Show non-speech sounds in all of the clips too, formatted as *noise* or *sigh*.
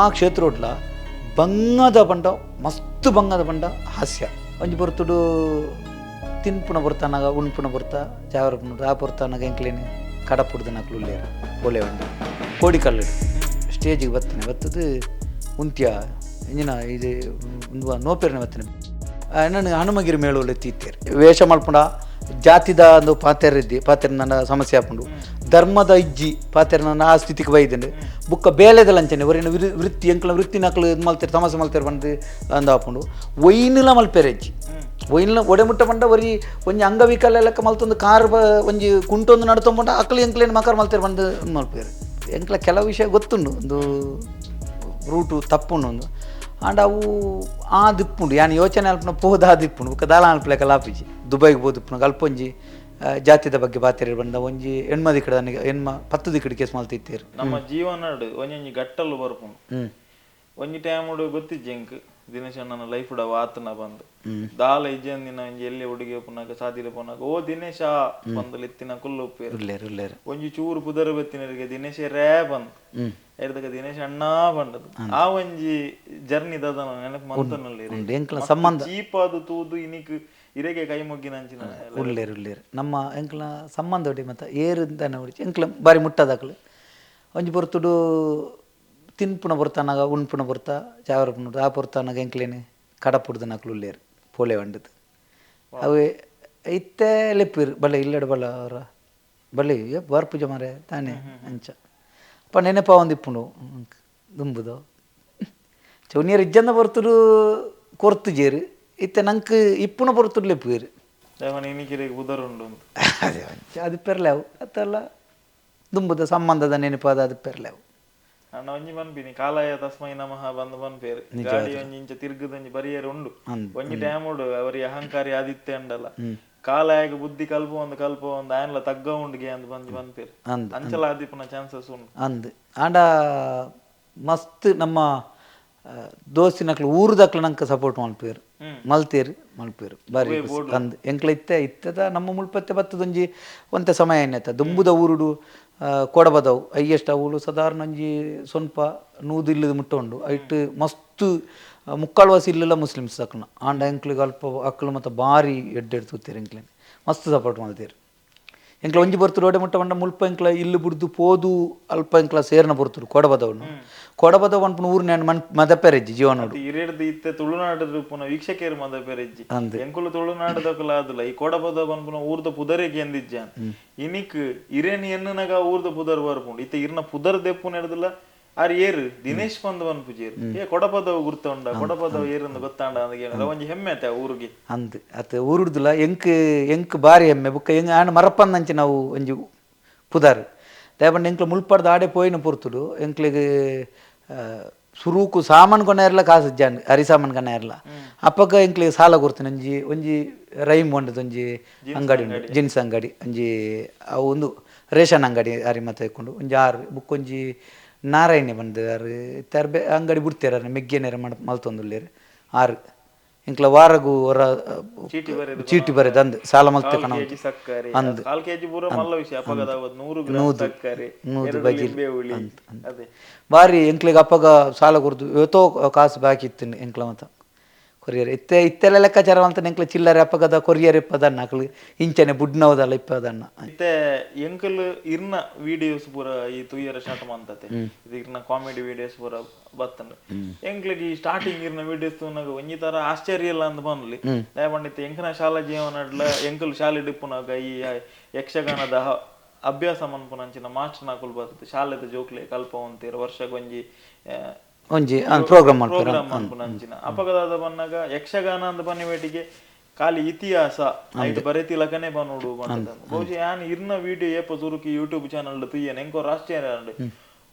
ಆ ಕ್ಷೇತ್ರ ಒಟ್ಲ ಬಂಗದ ಬಂಡ, ಮಸ್ತ್ ಬಂಗದ ಬಂಡ ಹಾಸ್ಯ. ಒಂಜಿ ಬರ್ತುಡು ತಿನ್ಪುನ ಬರ್ತಾನಾಗ ಉಣ್ಪುಣ ಬರ್ತಾ ಜಾವರ ಆ ಬರ್ತಾನಾಗ ಎಂಕ್ಲೇನೆ ಕಡಪುಡ್ದು ನಕ್ಲು ಉಳ್ಳೇರು ಒಲೆ ಉಂಡು ಕೋಡಿ ಕಲ್ಲು ಸ್ಟೇಜಿಗೆ ಬರ್ತೇನೆ ಬತ್ತದು ಉಂತ್ಯ, ಇಂಜಿನ ಇದು ನೋಪೇರಿನ ಬರ್ತೇನೆ ನನಗೆ ಹನುಮಗಿರಿ ಮೇಳೋಲೆ ತೀತ್ತೇರು ವೇಷ ಮಲ್ಪುಂಡ ಜಾತಿದ ಒಂದು ಪಾತೆರ ಪಾತ್ರ ನನ್ನ ಸಮಸ್ಯೆ ಹಾಕೊಂಡು, ಧರ್ಮದ ಇಜ್ಜಿ ಪಾತ್ರ ನನ್ನ ಆ ಸ್ಥಿತಿಗೆ ಬೈದೇನೆ ಬುಕ್ಕ ಬೇಲೆದ ಲಂಚನೆ ಅವರೇನು ವಿರು ವೃತ್ತಿ ಎಂಕ್ಲ ವೃತ್ತಿ ನಕಲು ಇದು ಮಲ್ತಾರೆ ತಮಾಸೆ ಮಲ್ತಾರೆ ಬಂದು ಅಂದು ಹಾಕೊಂಡು ಒಯ್ನಿಲ ಮಲ್ಪೇರೆ ಇಜ್ಜಿ ಒಯ್ನಿಲ ಒಡೆಮುಟ್ಟ ಬಂಡ ಒರಿ ಒಂಜಿ ಅಂಗವಿಕಲ ಲೆಕ್ಕ ಮಲ್ತೊಂದು ಕಾರ್ ಬ ಒಂಜಿ ಕುಂಟೊಂದು ನಡ್ತೊಂಬಂಡ ಅಕ್ಕಳು ಎಂಕ್ಲೇನು ಮಕರ್ ಮಲ್ತಾರೆ ಬಂದು ಮಲ್ಪೇರು. ಎಂಕ್ಲ ಕೆಲವು ವಿಷಯ ಗೊತ್ತುಂಡು, ಒಂದು ರೂಟು ತಪ್ಪುಂಡು ಒಂದು. ಆಂಡ ಅವು ಆ ದಿಪ್ಪುಂಡು, ಯಾನ್ ಯೋಚನೆ ಅಲ್ಪನ ಪೋದ ಆ ದಿಪ್ಪುಂಡು ಬುಕ್ಕ ದಾಲ ಅಲ್ಪಲೆ ಕಲಾಪಿಜಿ ದುಬೈಗೆ ಬೋದಿಪ್ಪುನ ಅಲ್ಪೊಂಜಿ ಜಾತಿದ ಬಗ್ಗೆ ಬಾತಿರಿ ಬಂದ. ಒಂಜಿ ಹೆಣ್ಮ ದಿಕ್ಕಡ ನನಗೆ ಹೆಣ್ಮ ಪತ್ತು ದಿಕ್ಕಡಿ ಕೇಸ್ ಮಾಲ್ತಿತ್ತೀರು ನಮ್ಮ ಜೀವನಾಡು ಒಂಜೊಂಜಿ ಗಟ್ಟಲು ಬರ್ಪುಂಡು. ಒಂಜಿ ಒಂಜಿ ಹುಡುಗ ಗೊತ್ತಿಜ್ಜಿ ಎಂಕ್ ದಿನೇಶ್ ಅಣ್ಣನ ಲೈಫ್ ಡ ವಾತನ ಬಂದು. ದಾಲ ಇಜ್ಜಂದಿನ ಒಂಜಿ ಎಲ್ಲಿ ಹುಡುಗಿ ಪುನಕ ಸಾದಿಲ ಪುನಕ ಓ ದಿನೇಶ ಬಂದು ಲಿತ್ತಿನ ಕುಲ್ಲು ಉಪ್ಪೇರು ಒಂಜಿ ಚೂರು ಪುದರ ಬತ್ತಿನರಿಗೆ ದಿನೇಶ ರೇ ಬಂದು. ಎರ್ದಕ ದಿನೇಶ್ ಅಣ್ಣ ಬಂದದು ಆ ಒಂಜಿ ಜರ್ನಿ ದದ ನೆನಪು ಮಂತನಲ್ಲಿ ಸಂಬಂಧ ಚೀಪ್ ಅದು ತೂದು ಇನಿಕ್ ಇರೆಗೆ ಕೈ ಮುಗ್ಗಿನ ಅಂಚಿನ ಉಳ್ಳೇರು ಉಳ್ಳೇರು ನಮ್ಮ ಎಂಕ್ಲ ಸಂಬಂಧ ಒಡಿ ಮತ್ತು ಏರಿಂದ ನೋಡಿ ಎಂಕ್ಲ ಬಾರಿ ಮುಟ್ಟದಾಕ್ಲು ಒಂಜಿ ಬರ್ತುಡು ತಿನ್ಪುಣ ಬರ್ತಾನಾಗ ಉಣ್ಪುಣ ಬರ್ತಾ ಜಾವರ ಪುಣ ಆ ಬರ್ತಾನಾಗ ಎಂಕ್ಲೇನೆ ಕಡಪುಡ್ದು ನಕ್ಲು ಉಳ್ಳೇರು ಪೋಲೆ ವಂಡದು ಅವೇ ಇತ್ತೆ ಲೆಪ್ಪಿರು ಬಲೆ ಇಲ್ಲಡ ಬಲ್ಲ ಅವರ ಬಲೆ ಬರ್ಪುಜ ಪೂಜೆ ಮಾರೆ ತಾನೇ ಅಂಚ. ಅಪ್ಪ ನೆನಪ ಒಂದಿಪ್ಪುಂಡು ದುಂಬುದು. ಚೌನಿಯರ್ ಇಜ್ಜಂದ ಬರ್ತುಡು ಕೊರ್ತು ಜೇರು. ಇತ್ತೆ ನಂಕ್ ಇಪ್ಪುಣ ಬರ್ತುಡು ಲೆಪ್ಪುವೇರು ದೇವನ ಇನಿಕಿರೆಗೆ ಬುದರ್ ಉಂಡು ಅಂತ ಅದೇ ಅದು ಪೆರ್ಲೆವು ಅತ್ತಲ್ಲ ದುಂಬುದ ಸಂಬಂಧದ ನೆನಪಾದ ಅದು ಪೆರ್ಲೆವು ಅಣ್ಣ ಒಂಜಿ ಬನ್ಪಿನಿ ಕಾಲಾಯ ತಸ್ಮೈ ನಮಃ ಬಂದು ಬನ್ಪೇರು ಗಾಡಿ ಒಂಜಿ ಇಂಚ ತಿರ್ಗದೊಂಜಿ ಬರಿಯರು ಉಂಡು ಒಂಜಿ ಟೈಮ್ ಉಂಡು ಅವರಿ ಅಹಂಕಾರಿ ಆದಿತ್ಯ ಅಂಡಲ್ಲ ಕಾಲಾಯಗ ಬುದ್ಧಿ ಕಲ್ಪ ಒಂದು ಕಲ್ಪ ಒಂದು ಆಯನ್ಲ ತಗ್ಗ ಉಂಡುಗೆ ಅಂತ ಬಂದು ಬನ್ಪೇರು ಅಂದ್ ಅಂಚಲ ಆದಿಪ್ಪನ ಚಾನ್ಸಸ್ ಉಂಡು ಅಂದ್ ಆಂಡ ಮಸ್ತ್ ನಮ್ಮ ಆ, ದೋಸ್ತಿನಕ್ಲು ಊರ್ದಕ್ಲು ನಂಗೆ ಸಪೋರ್ಟ್ ಮಲ್ಪೇರು. ಮಲ್ತೇರು ಮಲ್ಪೇರು. ಬಾರಿ ಅಂದ್ ಎಂಕ್ಲ ಇತ್ತೆ ಇತ್ತದ ನಮ್ಮ ಮುಳ್ಪತ್ತೆ ಬತ್ತದೊಂಜಿ ಒಂತೆ ಸಮಯ ಏನಾಯ್ತ ದುಂಬುದ ಊರುಡು ಕೊಡಬದವು. ಅಯ್ಯಷ್ಟ ಅವಳು ಸಾಧಾರಣ ಒಂಜಿ ಸ್ವಲ್ಪ ನೂದಿಲ್ಲದ ಇಲ್ಲದ ಮುಟ್ಟೊಂಡು. ಐಟ್ ಮಸ್ತ್ ಮುಕ್ಕಾಳ್ವಾಸಿ ಇಲ್ಲ ಮುಸ್ಲಿಮ್ಸ್ ಅಕ್ಲನ ಆಂಡ ಎಂಕ್ಲಿಗೆ ಅಲ್ಪ ಅಕ್ಲು ಮತ್ತು ಭಾರಿ ಎಡ್ಡೆಡ್ ತೂತೀರು ಎಂಕ್ಲೇನೆ. ಮಸ್ತ್ ಸಪೋರ್ಟ್ ಮಾಡ್ತೀರು ಎಂಕ್ಲ ಒಂಜಿ ಬರ್ತು ಒಡೆ ಮುಟ್ಟ ಮಂಡ ಮುಲ್ಪ ಎಂಕ್ಲ ಇಲ್ಲು ಬಿಡ್ದು ಪೋದು ಅಲ್ಪ ಎಂಕ್ಲ ಸೇರ್ನ ಬರ್ತರು ಕೊಡಬದವನು. ಕೊಡಬದವ ಅನ್ಪುನ ಊರಿನ ಮನ್ ಮದಪೆರೆಜ್ಜಿ ಜೀವನೋಡು. ಇರೇಡ್ದು ಇತ್ತೆ ತುಳುನಾಡು ಪುನ ವೀಕ್ಷಕೇರು ಮದಪೆರೆಜ್ಜಿ. ಎಂಕುಲು ತುಳುನಾಡದಕಲ ಆದುಲ ಈ ಕೊಡಬದ ಬನ್ಪುನ ಊರ್ದ ಪುದರೆಗೆ ಎಂದಿಜ್ಜ ಇನಿಕ್ ಇರೇನಿ ಎನ್ನನಗ ಊರ್ದ ಪುದರ್ ಬರ್ಪುಂಡು ಇತ್ತೆ ಇರ್ನ ಪುದರ್ ದೆಪ್ಪು ನಡೆದಿಲ್ಲ ಆರ್ ಏರು ದಿನೇಶ್ ಬಂದು ಬನ್ಪುಜೇರು ಏ ಕೊಡಪದವು ಗುರ್ತೊಂಡ ಕೊಡಪದವು ಏರಂದು ಗೊತ್ತಾಂಡ ಅಂದ ಒಂಜಿ ಹೆಮ್ಮೆ ಆತ ಊರಿಗೆ. ಅಂದ್ ಅತ್ ಊರುಡ್ದುಲ ಎಂಕ್ ಎಂಕ್ ಬಾರಿ ಹೆಮ್ಮೆ. ಬುಕ್ಕ ಎಂಗ್ ಆಂಡ ಮರಪ್ಪಂದಂಚಿ ನಾವು ಒಂಜಿ ಪುದಾರ್. ದೇಪಂಡ ಎಂಕ್ಲ ಮುಲ್ಪಡ್ದು ಆಡೆ ಪೋಯಿನ ಪೊರ್ತುಡು. ಎಂಕ್ಲಿಗೆ ಸುರೂಕು ಸಾಮಾನ್ ಕೊನೆ ಇರಲ ಕಾಸು ಜಾಂಡ್ ಅರಿ ಸಾಮಾನ್ ಕೊನೆ ಇರಲ ಅಪ್ಪಕ್ಕ ಎಂಕ್ಲಿಗೆ ಸಾಲ ಕೊಡ್ತೀನಿ. ಒಂಜಿ ಒಂಜಿ ರೈಮ್ ಒಂಡದು ಒಂಜಿ ಅಂಗಡಿ ಉಂಡು. ಜೀನ್ಸ್ ಅಂಗಡಿ. ಒಂಜಿ ಅವು ಒಂದು ರೇಷನ್ ಅಂಗಡಿ ಅರಿ ಮತ್ತೆ ಇಕ್ಕೊಂಡು ಒಂಜಿ ಆರು ಬುಕ್ ನಾರಾಯಣಿ ಬಂದು ಅಂಗಡಿ ತರ್ಬೆ ಅಂಗಡಿ ಬಿಡ್ತೇರ ಮೆಗ್ಗೆನೇರ ಮಡ್ ಮಲ್ತೊಂದುಲ್ಲೇರು ಆರು ಇಂಕ್ಲ ವಾರಗು ಹೊರ ಚೀಟಿ ಬರೆದು ಅಂದ್ ಸಾಲ ಮಲ್ತೆ ಕಣ ಕಾಲ್ ಕೆಜಿ ಮಲ್ಲ ವಿಷಯ ಅಪ್ಪಗದ ನೂರು ನೂದು ಬಾರಿ ಎಂಕ್ಲಿಗೆ ಅಪ್ಪಗ ಸಾಲ ಕೊಡ್ದು ಇವತ್ತೋ ಕಾಸು ಬಾಕಿ ಇತ್ತು ಎಂಕ್ಲ ಮತ್ತ. ಕೊರಿಯರ್. ಇತ್ತೆ ಇತ್ತೆಲ್ಲ ಲೆಕ್ಕಾಚಾರ ಅಂತ ಎಂಕ್ಲ ಚಿಲ್ಲರೆ ಅಪ್ಪಗದ ಕೊರಿಯರ್ ಇಪ್ಪದನ್ನ ಅಕ್ಲು ಇಂಚನೆ ಬುಡ್ನವದಲ್ಲ ಇಪ್ಪದನ್ನ. ಮತ್ತೆ ಎಂಕಲ್ ಇರ್ನ ವಿಡಿಯೋಸ್ ಪೂರ ಈ ತುಯ್ಯರ ಸ್ಟಾರ್ಟ್ ಮಂತತೆ. ಇದು ಇರ್ನ ಕಾಮಿಡಿ ವಿಡಿಯೋಸ್ ಪೂರ ಬತ್ತಂಡು. ಎಂಕ್ಲಿಗೆ ಈ ಸ್ಟಾರ್ಟಿಂಗ್ ಇರ್ನ ವಿಡಿಯೋಸ್ ತೂನಾಗ ಒಂಜಿ ತರ ಆಶ್ಚರ್ಯ ಇಲ್ಲ ಅಂತ ಬಂದ್ಲಿ. ದಯಪಂಡಿತ ಎಂಕನ ಶಾಲಾ ಜೀವನಡ್ಲ ಎಂಕಲ್ ಶಾಲೆ ಡಿಪ್ಪುನಾಗ ಈ ಯಕ್ಷಗಾನದ ಅಭ್ಯಾಸ ಮನ್ಪುನಂಚಿನ ಮಾಸ್ಟರ್ ನಾಕುಲ್ ಬರ್ತದೆ. ಶಾಲೆದ ಜೋಕ್ಲೆ ಕಲ್ಪವಂತೀರ ವರ್ಷಗೊಂಜಿ ಆ, ಒಂಜಿ ಪ್ರೋಗ್ರಾಮ್ ಪ್ರೋಗ್ರಾಮ್ ಅನ್ಪುನಂಚಿನ ಅಪಘಾತ ಬಂದಾಗ ಯಕ್ಷಗಾನ ಅಂತ ಬನ್ನಿವೇಟಿಗೆ ಖಾಲಿ ಇತಿಹಾಸ ಐಟ್ ಬರೆತಿಲಕನೆ ಬನ್ನೋಡು ಬಹುಶಃ ಯಾನ್ ಇರ್ನ ವಿಡಿಯೋ ಏಪ ಸುರುಕಿ ಯೂಟ್ಯೂಬ್ ಚಾನಲ್ ತುಯ್ಯನ್ ಎಂಕೋ ರಾಷ್ಟ್ರೀಯ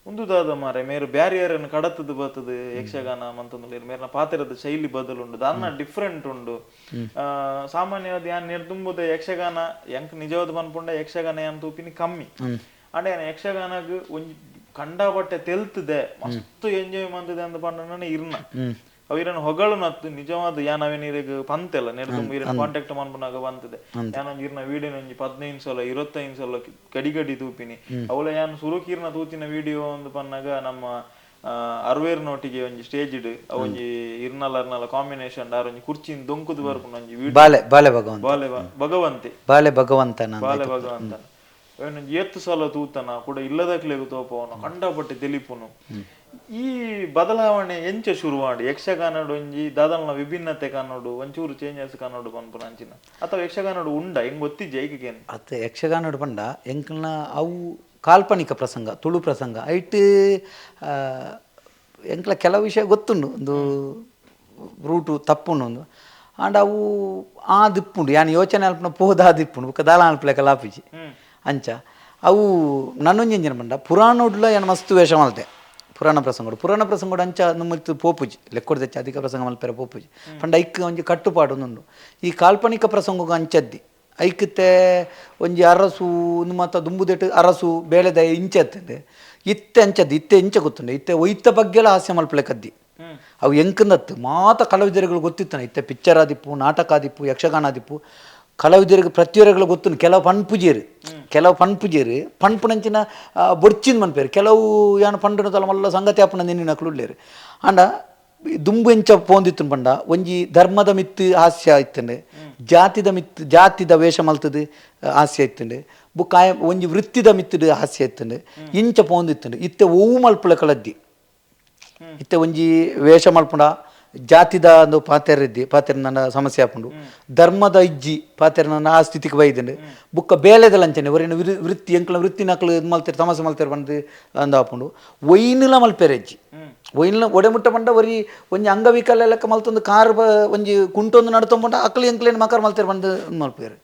ಒಂದು ದಾದ ಮಾರೆ ಮೇರು ಬ್ಯಾರಿಯರ್ ಕಡತದ ಬರ್ತದೆ ಯಕ್ಷಗಾನ ಮಂತಂದ್ರೆ ಮೇರ್ನ ಪಾತ್ರದ ಶೈಲಿ ಬದಲುಂಡು ದಾನ್ನ ಡಿಫ್ರೆಂಟ್ ಉಂಡು. ಆ, ಸಾಮಾನ್ಯವಾದ ಯಾನ್ ನಿರ್ದುಂಬುದ ಯಕ್ಷಗಾನ ಎಂಕ್ ನಿಜವಾದ ಬನ್ಪುಂಡ ಯಕ್ಷಗಾನ ಯಾನ್ ತೂಪಿನಿ ಕಮ್ಮಿ. ಅಂಡ ಯಕ್ಷಗಾನಗ್ ಒಂಜಿ ಕಂಡಾಪಟ್ಟೆ ತೆಲ್ತಿದೆ ಮಸ್ತ್ ಎಂಜಾಯ್ ಮಾಡಿದೆ ಅಂತ ಪಂಡ ಇರ್ನ. ಅವಿರನ್ ಹೊಗಳು ನತ್ತು ನಿಜವಾದ ಯಾನ್ ಇರಗ ಪಂತೆಲ್ಲ ನೆಡ್ದು ಇರನ್ ಕಾಂಟ್ಯಾಕ್ಟ್ ಮಾಡ್ಬನಾಗ ಬಂತಿದೆ. ಯಾನೊಂಜಿ ಇರ್ನ ವಿಡಿಯೋ ಒಂಜಿ ಹದಿನೈದು ಸಲ ಇರುವತ್ತೈದು ಸಲ ಗಡಿ ಗಡಿ ತೂಪಿನಿ. ಅವಳ ಯಾನ್ ಸುರುಕಿರ್ನ ತೂತಿನ ವಿಡಿಯೋ ಒಂದು ಪನ್ನಾಗ ನಮ್ಮ ಅರ್ವೇರ್ನೊಟ್ಟಿಗೆ ಒಂಜಿ ಸ್ಟೇಜ್ ಇಡ್. ಅವೊಂಜಿ ಇರ್ನಲ ಅರ್ನಲ ಕಾಂಬಿನೇಷನ್ ಆರ್ ಒಂಜಿ ಕುರ್ಚಿನ್ ದೊಂಕುದು ಬರ್ಕೊಂಡು ಒಂಜಿ ವಿಡಿಯೋ ಬಾಲೆ ಬಾಲೆ ಭಗವಂತ. ಬಾಲೆ ಭಗವಂತೆ. ಬಾಲೆ ಭಗವಂತನ ಬಾಲೆ ಭಗವಂತ ಅವನೊಂದು ಎತ್ತು ಸಲ ತೂತನ ಕೂಡ ಇಲ್ಲದಕ್ಲೆಗು ತೋಪವನು ಕಂಡಪಟ್ಟೆ ತೆಲಿಪುನು ಈ ಬದಲಾವಣೆ ಎಂಚ ಶುರು ಮಾಡಿ ಯಕ್ಷಗಾನಡು ಒಂಜಿ ದಾದಲ್ನ ವಿಭಿನ್ನತೆ ಕಾನೋಡು ಒಂಚೂರು ಚೇಂಜಸ್ ಕಾನೋಡು ಪನ್ಪುನ ಅಂಚಿನ ಅಥವಾ ಯಕ್ಷಗಾನಡು ಉಂಡ ಹೆಂಗ್ ಗೊತ್ತಿಜ್ಜ ಐಕೇನು ಅತ್ತೆ ಯಕ್ಷಗಾನ ಪಂಡ ಎಂಕಲ್ನ ಅವು ಕಾಲ್ಪನಿಕ ಪ್ರಸಂಗ ತುಳು ಪ್ರಸಂಗ ಐಟ್ ಆ, ಎಂಕ್ಲ ಕೆಲವು ವಿಷಯ ಗೊತ್ತುಂಡು ಒಂದು ರೂಟು ತಪ್ಪುಂಡು ಒಂದು ಆಂಡ ಅವು ಆ ದಿಪ್ಪುಂಡು ಯಾನ್ ಯೋಚನೆ ಅಲ್ಪನ ಪೋದ ಆ ದಿಪ್ಪುಂಡು ಬೊಕ್ಕ ದಾಲ ಅಲ್ಪಲೆಕ ಲಾಪಿಜಿ ಅಂಚ. ಅವು ನನ್ನೊಂಜಿಂಜಿನ ಪಂಡ ಪುರಾಣೋಡ್ಲ ಏನು ಮಸ್ತ್ ವೇಷ ಮಲ್ತೆ. ಪುರಾಣ ಪ್ರಸಂಗಡು ಪುರಾಣ ಪ್ರಸಂಗಡು ಅಂಚ ನಮ್ಮತ್ತು ಪೋಪುಜಿ. ಲೆಕ್ಕೊಡ್ ತೆಚ್ಚ ಅಧಿಕ ಪ್ರಸಂಗ ಮಲ್ಪೆರ ಪೋಪುಜಿ. ಪಂಡ ಐಕ್ ಒಂಜಿ ಕಟ್ಟುಪಾಡು ಈ ಕಾಲ್ಪನಿಕ ಪ್ರಸಂಗ ಅಂಚದ್ದಿ. ಐಕ್ತೆ ಒಂಜಿ ಅರಸು ಒಂದು ಮಾತ ದುಂಬುದೆಟ್ ಅರಸು ಬೇಳೆದ ಇಂಚತ್ತಂಡೆ ಇತ್ತೆ ಅಂಚದ್ದು ಇತ್ತೆ ಇಂಚ ಗೊತ್ತುಂಡೆ. ಇತ್ತೆ ಒಯ್ತ ಬಗ್ಗೆಲ್ಲ ಹಾಸ್ಯ ಮಲ್ಪಲೆ ಕದ್ದಿ ಅವು ಎಂಕಂದತ್ತು. ಮಾತ ಕಲಾವಿದರುಗಳು ಗೊತ್ತಿತ್ತಾನೆ. ಇತ್ತೆ ಪಿಕ್ಚರ್ ಆದಿಪ್ಪು ನಾಟಕ ಆದಿಪ್ಪು ಯಕ್ಷಗಾನ ಆದಿಪ್ಪು ಕಲಾವಿದರಿಗೆ ಪ್ರತಿಯೊರಗಳು ಗೊತ್ತು ಕೆಲವು ಪಣ್ಪುಜೇರು ಕೆಲವು ಪಣ್ಪುಜೇರು ಪಣ್ಪುನಂಚಿನ ಬೊಡ್ಚಿನ ಮನ್ಪೇರು ಕೆಲವು ಯಾನು ತಲ ಮಲ್ಲ ಸಂಗತಿ ಅಪ್ಪನ ನಿನ್ನ ಕುಳ್ಳಿರು ಅಂಡ ದುಂಬು ಎಂಚ ಪೋಂದಿತ್ತು ಪಂಡ, ಒಂಜಿ ಧರ್ಮದ ಮಿತ್ತು ಹಾಸ್ಯ ಇತ್ತಂಡೆ, ಜಾತಿದ ಮಿತ್ತು, ಜಾತಿದ ವೇಷ ಮಲ್ತದು ಹಾಸ್ಯ ಇತ್ತಂಡೆ, ಬು ಆಯ ಒಂಜಿ ವೃತ್ತಿದ ಮಿತ್ತುಡು ಹಾಸ್ಯ ಇತ್ತಂಡೆ, ಇಂಚ ಪೋಂದಿತ್ತಂಡೆ, ಇತ್ತೆ ಓವು ಮಲ್ಪುಳ ಕಳದ್ದಿ. ಇತ್ತೆ ಒಂಜಿ ವೇಷ ಮಲ್ಪುಂಡ ಜಾತಿದ ಒಂದು ಪಾತೆರ ಇದ್ದಿ ಪಾತೆರ ನನ್ನ ಸಮಸ್ಯೆ ಹಾಕೊಂಡು. ಧರ್ಮದ ಇಜ್ಜಿ ಪಾತ್ರ ನನ್ನ ಆ ಸ್ಥಿತಿಗೆ ಬೈದಿನಿ. ಬುಕ್ಕ ಬೇಲೆದ ಲಂಚನೆ ಅವರೇನು ವಿರು ವೃತ್ತಿ ಎಂಕ್ಲ ವೃತ್ತಿ ನಕ್ಲು ಇದು ಮಲ್ತಾರೆ ಸಮಸ್ಯೆ ಮಲ್ತಾರೆ ಬಂದು ಅಂದು ಹಾಕೊಂಡು. ಒಯ್ನಿಲ ಮಲ್ಪೆರೆ ಇಜ್ಜಿ ಒಯ್ನಿಲ ಒಡೆಮುಟ್ಟ ಪಂಡ ಒರಿ ಒಂಜಿ ಅಂಗವಿಕಲ ಲೆಕ್ಕ ಮಲ್ತೊಂದು ಕಾರ್ ಒಂಜಿ ಕುಂಟೊಂದು ನಡ್ತೊಂಬಂಡ ಅಕ್ಲು ಎಂಕ್ಲೇನು ಮಕರ್ ಮಲ್ತಾರೆ ಬಂದು ಮಲ್ಪೇರು.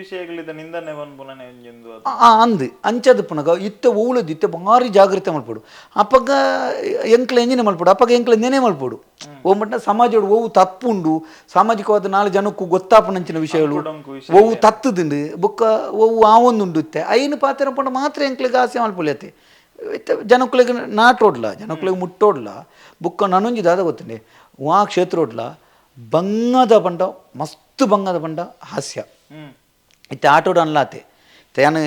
ವಿಷಯಗಳಿದ ನಿಂದನೆ. ಆ ಅಂದು ಅಂಚದು ಪುನಗ ಇತ್ತ ಓವುಳದು ಇತ್ತ ಭಾರಿ ಜಾಗ್ರತೆ ಮಲ್ಪಡು ಅಪ್ಪಗ ಎಂಕ್ಲ ಎಂಜಿನ ಮಲ್ಪಡು ಅಪ್ಪಗ ಎಂಕ್ಲ ನೆನೆ ಮಲ್ಪಡು ಮಟ್ಟ ಸಮಾಜೋಡು ಓವು ತಪ್ಪುಂಡು ಸಾಮಾಜಿಕವಾದ ನಾಲ್ ಜನಕ್ಕೂ ಗೊತ್ತಾಪನಂಚಿನ ವಿಷಯಗಳು ಓವು ತತ್ತುದುಂಡು ಬೊಕ್ಕ ಓವು ಆವೊಂದುಂಡು ಇತ್ತೆ ಐನು ಪಾತ್ರ ಪಂಡ ಮಾತ್ರ ಎಂಕ್ಲಿಗೆ ಆಸೆ ಮಲ್ಪುಲತೆ ಇತ್ತ ಜನಕ್ಕಳಿಗೆ ನಾಟೋಡ್ಲ ಜನಕ್ಕಳಿಗೆ ಮುಟ್ಟೋಡ್ಲ ಬುಕ್ಕ ನನೊಂಜಿ ದಾದ ಗೊತ್ತಂಡೆ. ವಾ ಕ್ಷೇತ್ರೋಡ್ಲ ಬಂಗದ ಪಂಡ ಮಸ್ತ್ ಬಂಗದ ಪಂಡ ಹಾಸ್ಯ. ಇತ್ತೆ ಆಟೋಡು ಅನ್ಲಾತೆ. ಯಾನು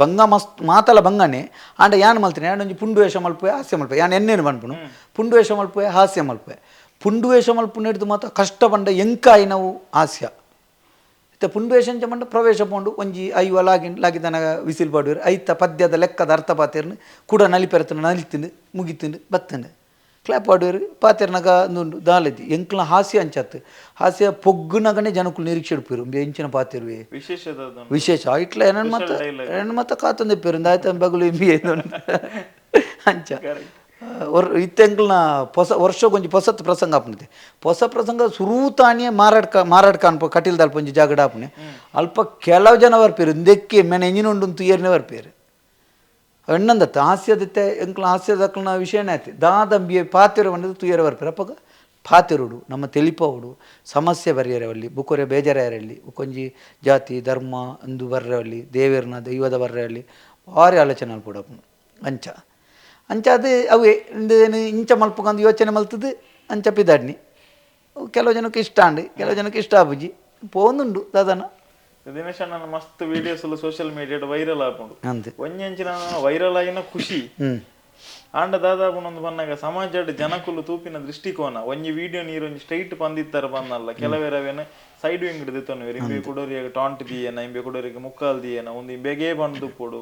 ಬಂಗ ಮಸ್ತ್ ಮಾತಲ ಬಂಗನೆ ಆಂಡ ಯಾನ್ ಮಲ್ತೀನಿ ಯಾನ್ ಒಂಜಿ ಪುಂಡು ವೇಷ ಮಲ್ಪೆ ಹಾಸ್ಯ ಮಲ್ಪೆ ಯಾನ್ ಎನ್ನೇನು ಬನ್ಪುನು ಪುಂಡು ವೇಷ ಮಲ್ಪೆ ಹಾಸ್ಯ ಮಲ್ಪೆ ಪುಂಡು ವೇಷ ಮಲ್ಪುನ ಹಿಡಿದು ಮಾತ ಕಷ್ಟ ಬಂಡ ಎಂಕಾಯಿ ನಾವು ಹಾಸ್ಯ. ಇತ್ತೆ ಪುಂಡು ವೇಷ ಅಂಚ ಬಂಡ ಪ್ರವೇಶ ಪೋಂಡು ಒಂಜಿ ಐವ ಲಾಗಿನ್ ಲಾಗಿದನ ವಿಸಿಲ್ ಪಾಡುವರು ಐತ ಪದ್ಯದ ಲೆಕ್ಕದ ಅರ್ಥ ಪಾತೇರ್ನು ಕೂಡ ನಲಿಪೆರತನ ನಲಿತಿಂಡು ಮುಗಿತಿಂಡು ಬತ್ತಂಡು ಕ್ಲಾಪ್ ಆಡುವರು ಪಾತೆರ್ನಾಗ ಒಂದುಂಡು ದಾಲದಿ ಎಂಕ್ಲ ಹಾಸ್ಯ ಅಂಚಾತ್ ಹಾಸ್ಯ ಪೊಗ್ಗುನಗನೆ ಜನಕ್ಕೂ ನಿರೀಕ್ಷೆ ಇಡ್ಪಿರು ಎಂಚಿನ ಪಾತಿರುವೆ. ಅದೊಂದು. ವಿಶೇಷ ಇಟ್ಲ ಏನನ್ ಮತ್ತ ಮತ್ತೆ ಮತ್ತ ಕಾತಂದೆ ಪೇರು ಆಯ್ತ ಬಗಲು ಎಂಬಿ ಅಂಚ. ಒರ್ ಇತ್ತೆಂಕ್ಲನ ಹೊಸ ವರ್ಷ ಕೊಂಚ ಹೊಸತ್ ಪ್ರಸಂಗ ಆಪುನತೆ ಹೊಸ ಪ್ರಸಂಗ ಸುರೂತಾನಿಯ ಮಾರಾಡ್ಕ ಮಾರಾಡ್ಕ ಅನ್ಪ ಕಟೀಲ್ ದಲ್ಪ ಜಾಗಡ ಆಪುನೆ ಅಲ್ಪ ಕೆಲವು ಜನ ಬರ್ಪೇರು ದೆಕ್ಕೆ ಮೆನೆ ಎಂಜಿನುಂಡು ತುಯರ್ನೇ ಬರ್ಪೇರು ಎಣ್ಣಂದತ್ತ ಹಾಸ್ಯದತ್ತೆ ಎಂಕ್ಲ ಹಾಸ್ಯದಕ್ಲನ ವಿಷಯನೇ ಆಯ್ತು. ದಾದಂಬಿಯ ಪಾತಿರು ಬಂದದ್ದು ತುಯರ ಬರ್ಪೇರು ಅಪ್ಪಗ ಪಾತೆರುಡು, ನಮ್ಮ ತೆಲಿಪವಡು ಸಮಸ್ಯೆ ಬರೆಯರವಲ್ಲಿ, ಬುಕೊರೆ ಬೇಜಾರಲ್ಲಿ ಕೊಂಜಿ ಜಾತಿ, ಧರ್ಮ, ಅಂದು ಬರ್ರವಲ್ಲಿ, ದೇವೇರ್ನ ದೈವದ ಬರ್ರವಲ್ಲಿ, ಭಾರಿ ಆಲೋಚನೆ ಕೂಡ ಅಂಚ. ಅಂಚ ಅದು, ಅವೇ ಇಂಚ ಮಲ್ಪಕಂದು ಯೋಚನೆ ಮಲ್ತದು, ಅಂಚ ಪಿದಾಡ್ನಿ. ಕೆಲವು ಜನಕ್ಕೆ ಇಷ್ಟ ಅಂಡು ಕೆಲವು ಜನಕ್ಕೆ ಇಷ್ಟ ಆಪುಜಿ. ಪೋಂದುಂಡು ದಾದನ. ದಿನೇಶ್ ಅಣ್ಣನ ಮಸ್ತ್ ವಿಡಿಯೋಸ್ ಎಲ್ಲ ಸೋಷಿಯಲ್ ಮೀಡಿಯಾ ವೈರಲ್ ಅಂದು. ಒಂಜಂಚಿನ ವೈರಲ್ ಆಗಿನ ಖುಷಿ. ಆಂಡ ದಾದಾಪು ಒಂದು ಬಂದಾಗ ಸಮಾಜಡ್ ಜನಕುಲು ತೂಪಿನ ದೃಷ್ಟಿಕೋನ. ಒಂಜಿ ವಿಡಿಯೋ ನೀರು ಒಂಜಿ ಸ್ಟ್ರೈಟ್ ಪಂದಿತ್ತರ ಬಂದಲ್ಲ. ಕೆಲವೇರವೇನ ಸೈಡ್ ವಿಂಗ್ ದಿತ್ತನು ಇಂಬೆ ಕುಡೋರಿಯಾಗ ಟಾಂಟ್ ದಿಯೇನ ಇಂಬೆ ಕುಡೋರಿಗೆ ಮುಕ್ಕಾಲ್ ದಿಯೇನ ಒಂದು ಇಂಬೆಗೆ ಬಂದು ಪೋಡು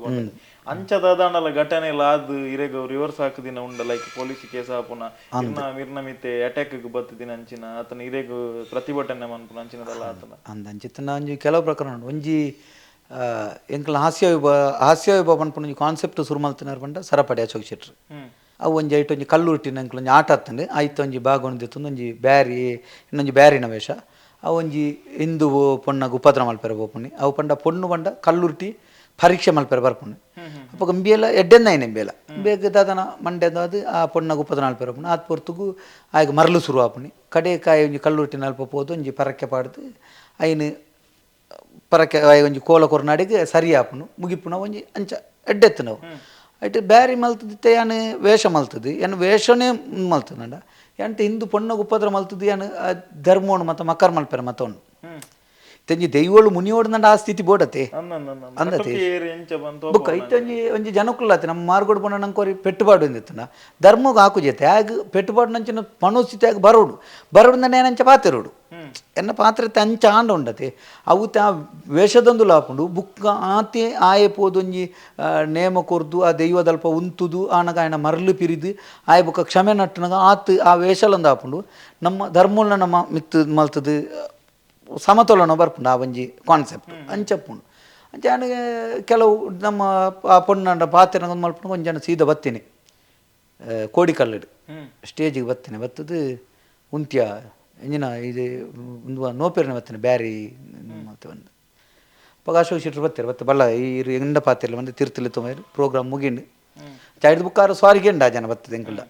ಅಂಚ ದಾದಾಂಡಲ ಘಟನೆ ಲಾದ್ ಆದ್ ಇರೆಗ ರಿವರ್ಸ್ ಹಾಕದಿನ ಉಂಡ. ಲೈಕ್ ಪೊಲೀಸ್ ಕೇಸ್ ಆಪುನ ಇನ್ನ ಮಿರ್ನ ಮಿತ್ತೆ ಅಟ್ಯಾಕ್ ಬತ್ತದಿನ ಅಂಚಿನ. ಆತನ ಇರೆಗ ಪ್ರತಿಭಟನೆ ಮನ್ಪುನ ಅಂಚಿನದಲ್ಲ ಆತನ. ಅಂಚಿತನ ಒಂಜಿ ಕೆಲವು ಪ್ರಕರಣ. ಒಂಜಿ ಆ, ಎಂಕ್ಲ ಹಾಸ್ಯ ವಿಭವ ಹಾಸ್ಯ ವಿಭವ ಪನ್ಪುನ ಒಂಜಿ ಕಾನ್ಸೆಪ್ಟ್ ಸುರು ಮಲ್ತಿನಾರು ಪಂಡ ಸರಪಡೆ ಅಶೋಕ್ ಶೆಟ್ರು. ಹ್ಮ್. ಅವು ಒಂಜಿ ಐಟ್ ಒಂಜಿ ಕಲ್ಲುರ್ಟಿನ ಅಂಕಲ್ ಒಂಜಿ ಆಟ ಆತಂಡು. ಆಯ್ತು ಒಂಜಿ ಭಾಗ ಇತ್ತು ಒಂಜಿ ಬ್ಯಾರಿ ಇನ್ನೊಂಜಿ ಬ್ಯಾರಿನ ವೇಷ. ಅವು ಒಂಜಿ ಇಂದು ಪೊಣ್ಣಗ ಉಪದ್ರ ಮಲ್ಪೆರ ಬೋಪುನಿ ಅವು ಪಂಡ ಪೊಣ್ಣು ಪಂಡ ಕಲ್ಲುರ್ಟಿ ಪರೀಕ್ಷೆ ಮಲ್ಪೆರ ಬರ್ಪುಣಿ ಅಪ್ಪ ಗಂಬಿಯೆಲ್ಲ ಎಡ್ಡೆನ್ನಾಯಿನ ಎಂಬೇಲ ಬೇಗ ದಾದನ ಮಂಡ್ಯದ ಅದು ಆ ಪೊಣ್ಣ ಉಪದ್ರ ಮಲ್ಪೆರ ಪುಣಿ ಆತ್ ಪೊರ್ತುಗು ಆಯ್ಕೆ ಮರಲು ಶುರು ಆಪುನಿ ಕಡೆ ಕಾಯಿ ಒಂಜಿ ಕಲ್ಲುರ್ಟಿ ಅಲ್ಪ ಪೋದು ಒಂಜಿ ಪರಕ್ಕೆ ಪಾಡ್ದು ಐನು ಪರಕ್ಕೆ ಒಂಜಿ ಕೋಲ ಕೊರ್ನಾಡಿಗೆ ಸರಿಯಾಪುನು ಮುಗಿಪುನ ಒಂಜಿ ಅಂಚ ಎಡ್ಡೆತ್ತು ನಾವು. ಐಟ್ ಬ್ಯಾರಿ ಮಲ್ತದಿತ್ತೆ ಯಾನು ವೇಷ ಮಲ್ತದು ಏನು ವೇಷನೆ ಮಲ್ತನಂಡ ಎಂತ ಹಿಂದೂ ಪೊಣ್ಣಗೆ ಉಪದ್ರ ಮಲ್ತದ್ದು ಏನು ಧರ್ಮೋಣ್ ಮತ್ತು ಮಕ್ಕರ್ ಮಲ್ಪೆರ ಮತ್ತೊಂಡು ತಂಜಿ ದೈವಳು ಮುನಿವೋಡುನಂಡ ಆ ಸ್ಥಿತಿ ಬೋಡತೆ ಅಂದತೆ. ಬುಕ್ ಐತಂಜಿ ಒಂಜಿ ಜನಕ್ಕುಳ್ಳಾತೆ ನಮ್ಮ ಮಾರ್ಗೋಡು ಪೊಣ ನಂಕೋರಿ ಪೆಟ್ಟುಪಾಡು ಎಂದಿತ್ತನ ಧರ್ಮಗ ಹಾಕು ಜೊತೆ ಆಗ ಪೆಟ್ಟುಪಾಡು ನಂಚಿನ ಮನೋಸ್ಥಿತಿ ಆಗಿ ಬರೋಡು ಬರೋಡು ನನ್ನ ಪಾತೆರುಡು ಎನ್ನ ಪಾತ್ರತೆ ಅಂಚ ಆಂಡ ಉಂಡತೆ ಅವು ತಾ ವೇಷದೊಂದು ಲಾಪುಂಡು ಬುಕ್ಕ ಆತೆ ಆಯೆ ಪೋದೊಂಜಿ ನೇಮ ಕೊರ್ದು ಆ ದೈವದಲ್ಪ ಉಂತುದು ಆನಗ ಆಯನ ಮರಳು ಪಿರಿದು ಆಯ ಬುಕ್ಕ ಕ್ಷಮೆ ನಟ್ಟನಗ ಆತು ಆ ವೇಷಲೊಂದು ಆಪುಂಡು ನಮ್ಮ ಧರ್ಮುಲ್ನ ನಮ್ಮ ಮಿತ್ತು ಮಲ್ತದು ಸಮತೋಲನ ಬರ್ಪುಂಡು ಆ ಒಂಜಿ ಕಾನ್ಸೆಪ್ಟ್ ಅಂಚಪ್ಪುಂಡು ಅಂಚಾನ ಕೆಲವು ನಮ್ಮ ಆ ಪೊಣ್ಣ ಪಾತ್ರೆ ಮಲ್ಪುಂಡು ಒಂಜನ ಸೀದಾ ಬತ್ತೀನಿ ಕೋಡಿಕಲ್ಲಡು ಸ್ಟೇಜಿಗೆ ಬತ್ತೇನೆ ಬತ್ತದು ಉಂತ್ಯ ಎಂಜಿನ ಇದು ಒಂದು ನೋಪೇರಿನ ಬತ್ತೇನೆ ಬ್ಯಾರಿ ಮತ್ತೆ ಒಂದು. ಪಗಾಶೋ ಶೀಟ್ರು ಬರ್ತಾರೆ. ಬತ್ತೆ ಬಲ್ಲ ಈ ಎಂಡ ಪಾತ್ರೆಲ್ಲ ಬಂದು ತಿರ್ತಿಲಿ ತೊಂಬರು ಪ್ರೋಗ್ರಾಮ್ ಮುಗಿಂಡು. ಚಾಯ್ದು ಬುಕ್ಕಾರ ಸಾರಿಗೆ ಎಂಡ ಜನ ಬರ್ತದೆ ಹೆಂಗಿಲ್ಲ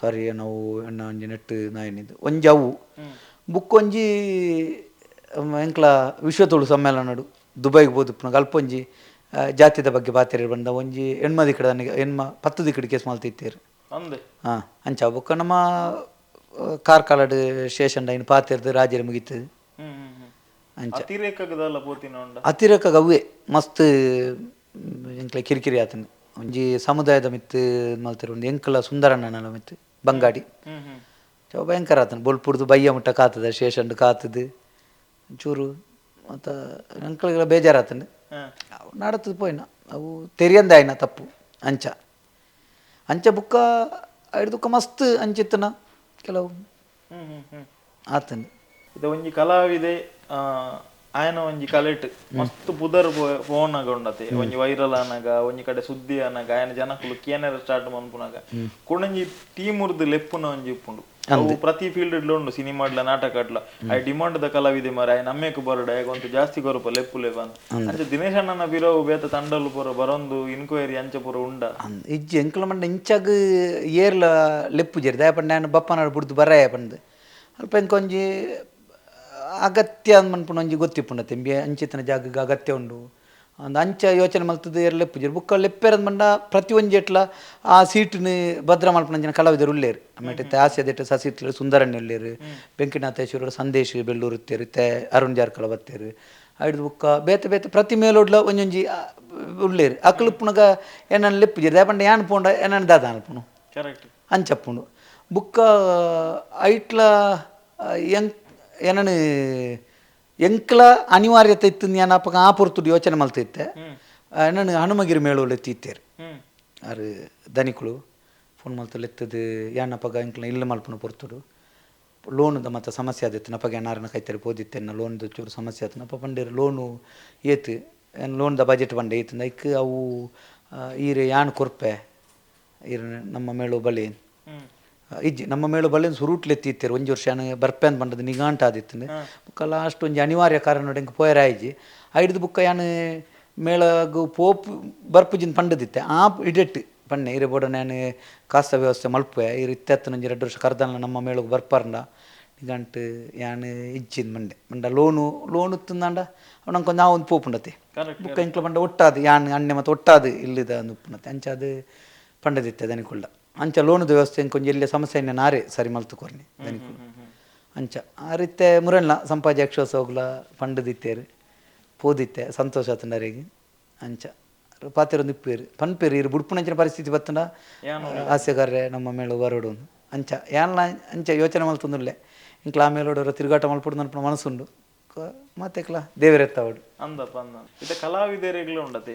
ಸಾರಿ ನಾವು ಎಣ್ಣ ಒಂಜಿ ನೆಟ್ಟು ನಾಯನಿದ್ದು ಒಂಜಿ ಅವು. ಬುಕ್ ಒಂಜಿ ಎಂಕ್ಲ ವಿಶ್ವತೋಳು ಸಮ್ಮೇಳನಡು ದುಬೈಗೆ ಬೋದು ಪುನಃ ಅಲ್ಪೊಂಜಿ ಒಂಜಿ ಜಾತಿದ ಬಗ್ಗೆ ಬಾತಿರಿ ಬಂದ ಒಂಜಿ ಹೆಣ್ಮ ಕಡೆ ನನಗೆ ಹೆಣ್ಮ ಪತ್ತದಿ ಕಡೆ ಕೇಸ್ ಮಾಲ್ತಿತ್ತೇರು ಹಾಂ ಅಂಚ ಬುಕ್ಕ ನಮ್ಮ ಕಾರ್ಕಳಡ್ ಸ್ಟೇಷನ್ ಇನ್ನು ಪಾತಿರ್ದು ರಾಜರು ಮುಗಿತು. ಹ್ಮ್ ಹ್ಮ್ ಹ್ಮ್. ಅಂಚ. ಅತಿರೇಕದಲ್ಲ ಪೋತಿನ ಉಂಡ ಹತ್ತಿರಕ್ಕ ಅವೇ ಮಸ್ತ್ ಎಂಕ್ಲ ಕಿರಿಕಿರಿ ಆತನ. ಒಂಜಿ ಸಮುದಾಯದ ಮಿತ್ತು ಮಲ್ತಿರು ಒಂದು ಎಂಕಲ ಸುಂದರಣ್ಣನ ಮಿತ್ತು ಬಂಗಾಡಿ. ಹ್ಮ್ ಭಯಂಕರ ಆತನ. ಬೊಲ್ಪುಡ್ದು ಬಯ್ಯ ಮುಟ್ಟ ಕಾತದ ಸ್ಟೇಷನ್ ಕಾತದು ಚೂರು ಮತ್ತು ಎಂಕ್ಳಿಗೆಲ್ಲ ಬೇಜಾರಾತನ ಅವು ನಡತದ ಪೋಯ್ನ ಅವು ತೆರಿಯಂದಾಯ್ನ ತಪ್ಪು ಅಂಚ. ಅಂಚ ಬುಕ್ಕ ಹಿಡ್ದುಕ್ಕ ಮಸ್ತ್ ಅಂಚಿತ್ತನ. ಕೆಲವು ಆತನ ಇದು ಒಂಜಿ ಕಲಾವಿದೆ ಆ ಆಯನ ಒಂಜಿ ಕಲೆಟ್ ಮಸ್ತ್ ಪುದರ್ ಫೋನ್ ಉಂಡತೆ. ಒಂಜಿ ವೈರಲ್ ಆನಾಗ ಒಂಜಿ ಕಡೆ ಸುದ್ದಿ ಆನಾಗ ಆಯನ ಜನಕುಲು ಕೇನರ ಸ್ಟಾರ್ಟ್ ಮನ್ಪುನಗ ಕುಣಂಜಿ ಟೀಮ್ ಉರ್ದು ಲೆಪ್ಪುನ ಒಂಜಿ ಉಪ್ಪುಂಡು. ಅವು ಪ್ರತಿ ಫೀಲ್ಡ್ ಉಂಡು ಸಿನಿಮಾಡ್ಲ ನಾಟಕಡ್ಲ ಐ ಡಿಮಾಂಡ್ ದ ಕಲಾವಿದೆ ಮರ ಐ ನಮ್ಮೆಕ್ ಬರಡ ಒಂದು ಜಾಸ್ತಿ ಕೊರಪ ಲೆಪ್ಪು ಲೆಪ್ ಅಂತ. ದಿನೇಶ್ ಅಣ್ಣನ ಬಿರೋ ಬೇತ ತಂಡಲು ಪೂರ ಬರೊಂದು ಇನ್ಕ್ವೈರಿ ಅಂಚ ಪೂರ ಉಂಡ. ಇಜ್ಜಿ ಎಂಕ್ಲ ಮಂಡ ಇಂಚಾಗ ಏರ್ಲ ಲೆಪ್ಪು ಜರಿ ದಯಪಂಡ ನಾನು ಬಪ್ಪನಾಡು ಬಿಡ್ದು ಬರ ಪಂದು. ಅಲ್ಪ ಎಂಕೊಂಜಿ ಅಗತ್ಯ ಅಂದ್ ಮನ್ಪುಣ ಒಂಜಿ ಗೊತ್ತಿಪ್ಪುಂಡ ತೆಂಬಿ ಅಂಚಿತನ ಜಾಗಕ್ಕೆ ಅಗತ್ಯ ಉಂಡು. ಒಂದು ಅಂಚ ಯೋಚನೆ ಮಲ್ತದ್ದು ಏರ್ ಲೆಪ್ಪು ಜರಿ ಬುಕ್ಕ ಲೆಪ್ಪೆರದ್ ಮಂಡ ಪ್ರತಿ ಒಂಜಿ ಎಟ್ಲ ಆ ಸೀಟ್ನ ಭದ್ರ ಮಲ್ಪನಂಚಿನ ಕಲಾವಿದರು ಉಳ್ಳೇರು ಆಮೇಲೆ ಹಾಸ್ಯದೆಟ್ಟು ಸಸಿಟ್ಲು ಸುಂದರಣ್ಣ ಉಳ್ಳೇರು ವೆಂಕಟನಾಥೇಶ್ವರ ಸಂದೇಶ್ ಬೆಳ್ಳೂರು ಇತ್ತೇರು ತೆ ಅರುಣ್ ಜಾರ್ಕಳ ಬತ್ತೇರು ಐದು ಬುಕ್ಕ ಬೇತೆ ಬೇತೆ ಪ್ರತಿ ಮೇಲೋಡ್ಲ ಒಂಜೊಂಜಿ ಆ, ಉಳ್ಳೇರು ಅಕ್ಕಲು ಪುಣಗ ಏನನ್ನ ಲೆಪ್ಪು ಜರಿ ದಯಪಂಡ ಯಾನ್ ಪೋಂಡ ಏನನ್ನ ದಾದ ಅನ್ಪುಣು ಕರೆಕ್ಟ್ ಅಂಚಪ್ಪುಂಡು ಬುಕ್ಕ ಐಟ್ಲ ಎಂಕ್ ಏನನು ಎಂಕ್ಲ ಅನಿವಾರ್ಯತೆ ಇತ್ತು ಏನಪ್ಪ ಆ ಪೊರ್ತುಡು ಯೋಚನೆ ಮಲ್ತೈತೆ ನನಗೆ ನಾನು ಹನುಮಗಿರಿ ಮೇಳೋಳು ಎತ್ತಿತ್ತೇರು. ಹ್ಮ್. ಆರು ದನಿಕುಳು ಫೋನ್ ಮಲ್ತು ಲೆತ್ತದು ಯಾನಪ್ಪಗ ಎಂಕ್ಲ ಇಲ್ಲ ಮಲ್ಪನ ಪೊರ್ತುಡು ಲೋನ್ದ ಮತ್ತು ಸಮಸ್ಯೆ ಆದಿತ್ತು ನಪ್ಪಗೆ ಏನಾರನ ಕೈತಾರೆ ಪೋದಿತ್ತೇನ ಲೋನ್ದು ಚೂರು ಸಮಸ್ಯೆ ಆಯ್ತು ನಪ್ಪ ಪಂಡೇರು ಲೋನು ಏತು ಏನು ಲೋನ್ದ ಬಜೆಟ್ ಬಂಡೆ ಏತು ಇಕ್ ಅವು ಈರೆ ಯಾನ್ ಕೊರ್ಪೆ ಈರ ನಮ್ಮ ಮೇಳು ಬಳಿ. ಇಜ್ಜಿ ನಮ್ಮ ಮೇಳು ಬಲಿ ಸುರುಟ್ಲೆತ್ತಿತ್ತೇರು ಒಂದು ಒಂಜಿ ವರ್ಷ ಬರ್ಪೆ ಅಂತ ಬಂದದ್ದು ನಿಗಾಂಟ ಆದಿತ್ತು ಬುಕ್ಕ ಲಾಸ್ಟ್ ಒಂಜಿ ಅನಿವಾರ್ಯ ಕಾರಣ ನೋಡಿ ಎಂಕ್ ಪೋಯರ ಆಯ್ಜಿ ಐಡ್ದು ಬುಕ್ಕ ಯಾನು ಮೇಳಗು ಪೋಪ್ ಬರ್ಪುಜಿನ ಪಂಡದಿತ್ತೆ. ಆ ಇಡೆಟ್ ಪಣ್ಣೆ ಇರೆ ಬೋಡ ನಾನು ಕಾಸ್ತ ವ್ಯವಸ್ಥೆ ಮಲ್ಪೆ ಇರು ಇತ್ತೆತ್ತು ನಂಜಿ ಎರಡು ವರ್ಷ ಕರ್ದಲ್ಲ ನಮ್ಮ ಮೇಳಗು ಬರ್ಪಾರಂಡ ನಿಗಂಟು ಯಾನು ಇಜ್ಜಿನ ಮಂಡೆ. ಮಂಡ ಲೋನು ಲೋನು ತಿಂದಾಂಡ ಅವನಂಗೆ ನಾವು ಒಂದು ಪೋಪುಂಡತೆ ಬುಕ್ಕ ಇಂಕ್ಲ ಪಂಡ ಒಟ್ಟಾದು ಯಾನ್ ಅಣ್ಣೆ ಮತ್ತು ಒಟ್ಟಾದು ಇಲ್ಲಿದ ಅಂಚ ಅದು ಪಂಡದಿತ್ತೆ ದನಿಕುಳ್ಳ. ಅಂಚ ಲೋನ್ ವ್ಯವಸ್ಥೆ ಕೊಂಚ ಎಲ್ಲಿ ಸಮಸ್ಯೆ ನಾರೇ ಸರಿ ಮಲ್ತು ಕೊರ್ನಿ ದನಿಕುಳ್ಳ ಹ್ಮ್ ಹ್ಮ್ ಅಂಚ ಆ ರೀತಿ ಮುರಣ್ಣ ಸಂಪಾಜಿ ಫಂಡ್ ಪಂಡದಿತ್ತೇರು ಪೋದಿತ್ತೆ ಸಂತೋಷ ಆತಂಡರಿಗೆ. ಅಂಚ ಪಾತಿರೊಂದು ಇಪ್ಪೇರು ಪನ್ಪೇರು ಇರು ಬುಡ್ಪುಣಂಚಿನ ಪರಿಸ್ಥಿತಿ ಬತ್ತಂಡ? ಹಾಸ್ಯಗಾರ್ರೆ ನಮ್ಮ ಮೇಳು ಬರೋಡು ಅಂಚ ಯಾನ್ಲ ಅಂಚ ಯೋಚನೆ ಮಲ್ತಂದುಲ್ಲೆ. ಇಂಕ್ಲಾ ಆ ಮೇಲೋಡರ ತಿರುಗಾಟ ಮಲ್ಪುಡು ನನ್ನ ಮನಸ್ಸುಂಡು. ಕ- ಮತ್ತೆ ಕ್ಲ ದೇವರೆತ್ತವಡು ಅಂದಪ್ಪ ಅಂದ. ಇತ ಕಲಾವಿದರಿಗಳು ಉಂಡತೆ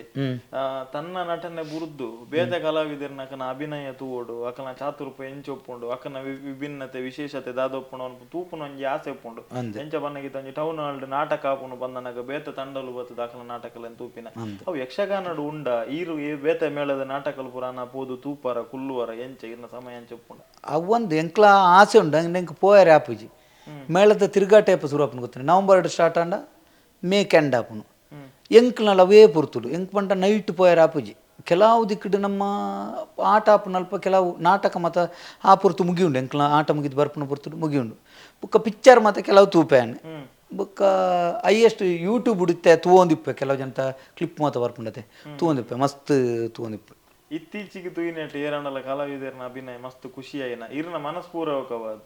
ತನ್ನ ನಟನೆ ಬುರುದ್ದು ಬೇದ ಕಲಾವಿದರ್ನ ಅಕನ ಅಭಿನಯ ತೂವೋಡು ಅಕನ ಚಾತುರ್ಪ ಎಂಚೊಪ್ಪುಂಡು ಅಕನ ವಿ- ವಿಭಿನ್ನತೆ ವಿಶೇಷತೆ ದಾದೊಪ್ಪುಂಡು ತೂಪುನ ಒಂಜಿ ಆಸೆ ಉಪ್ಪುಂಡು. ಎಂಚ ಬನ್ನಗಿತ ಒಂಜಿ ಟೌನ್ ಹಾಲ್ಡ್ ನಾಟಕ ಆಪುನು ಬಂದನಗ ಬೇತ ತಂಡಲು ಬತ್ತದ ಅಕನ ನಾಟಕಲೆನ್ ತೂಪಿನ. ಅವು ಯಕ್ಷಗಾನಡು ಉಂಡ ಈರು ಬೇತ ಮೇಳದ ನಾಟಕಲು ಪುರಾಣ ಪೋದು ತೂಪರ ಕುಲ್ಲುವರ ಎಂಚ ಇನ್ನ ಸಮಯ ಎಂಚ ಉಪ್ಪುಂಡು ಅವೊಂದು ಎಂಕ್ಲಾ ಆಸೆ ಉಂಡು ಹಂಗೆ ಎಂಕ್ ಪೋಯರೆ ಆಪುಜಿ. ಮೇಳದ ಟೈಪ್ ಸುರು ಸುರಪ್ಪನ ಗೊತ್ತಿನ ನವಂಬರ್ ಸ್ಟಾರ್ಟ್ ಆಂಡ ಮೇ ಕೆಂಡ ಆಪುನು. ಎಂಕ್ನಲ್ಲ ಅವೇ ಪುರ್ತುಡು. ಎಂಕ್ ಪಂಡ ನೈಟ್ ಪೋಯರ್ ಆಪುಜಿ. ಕೆಲವು ದಿಕ್ಕಡು ನಮ್ಮ ಆಟ ಆಪುನ ಅಲ್ಪ ಕೆಲವು ನಾಟಕ ಮತ ಆ ಪುರ್ತು ಮುಗಿಯುಂಡು. ಎಂಕ್ಲ ಆಟ ಮುಗಿದು ಬರ್ಪನ ಪುರ್ತುಡು ಮುಗಿಯುಂಡು. ಬುಕ್ಕ ಪಿಕ್ಚರ್ ಮತ ಕೆಲವು ತೂಪೆಯನ್ನು ಬೊಕ್ಕ ಹೈಯೆಸ್ಟ್ ಯೂಟ್ಯೂಬ್ ಉಡುತ್ತೆ ತೂವೊಂದಿಪ್ಪೆ. ಕೆಲವು ಜನ ಕ್ಲಿಪ್ ಮಾತ ಬರ್ಪಂಡತೆ. ತೂವೊಂದಿಪ್ಪೆ. ಮಸ್ತ್ ತೂವೊಂದಿಪ್ಪೆ. ಇತ್ತೀಚೆಗೆ ತೂಯಿನೆಟ್ ಏರಣಲ ಕಲಾವಿದರ್ನ ಅಭಿನಯ ಮಸ್ತ್ ಖುಷಿ ಆಯ್ನ ಇರ್ನ ಮನಸ್ಪೂರ್ವಕವಾದ.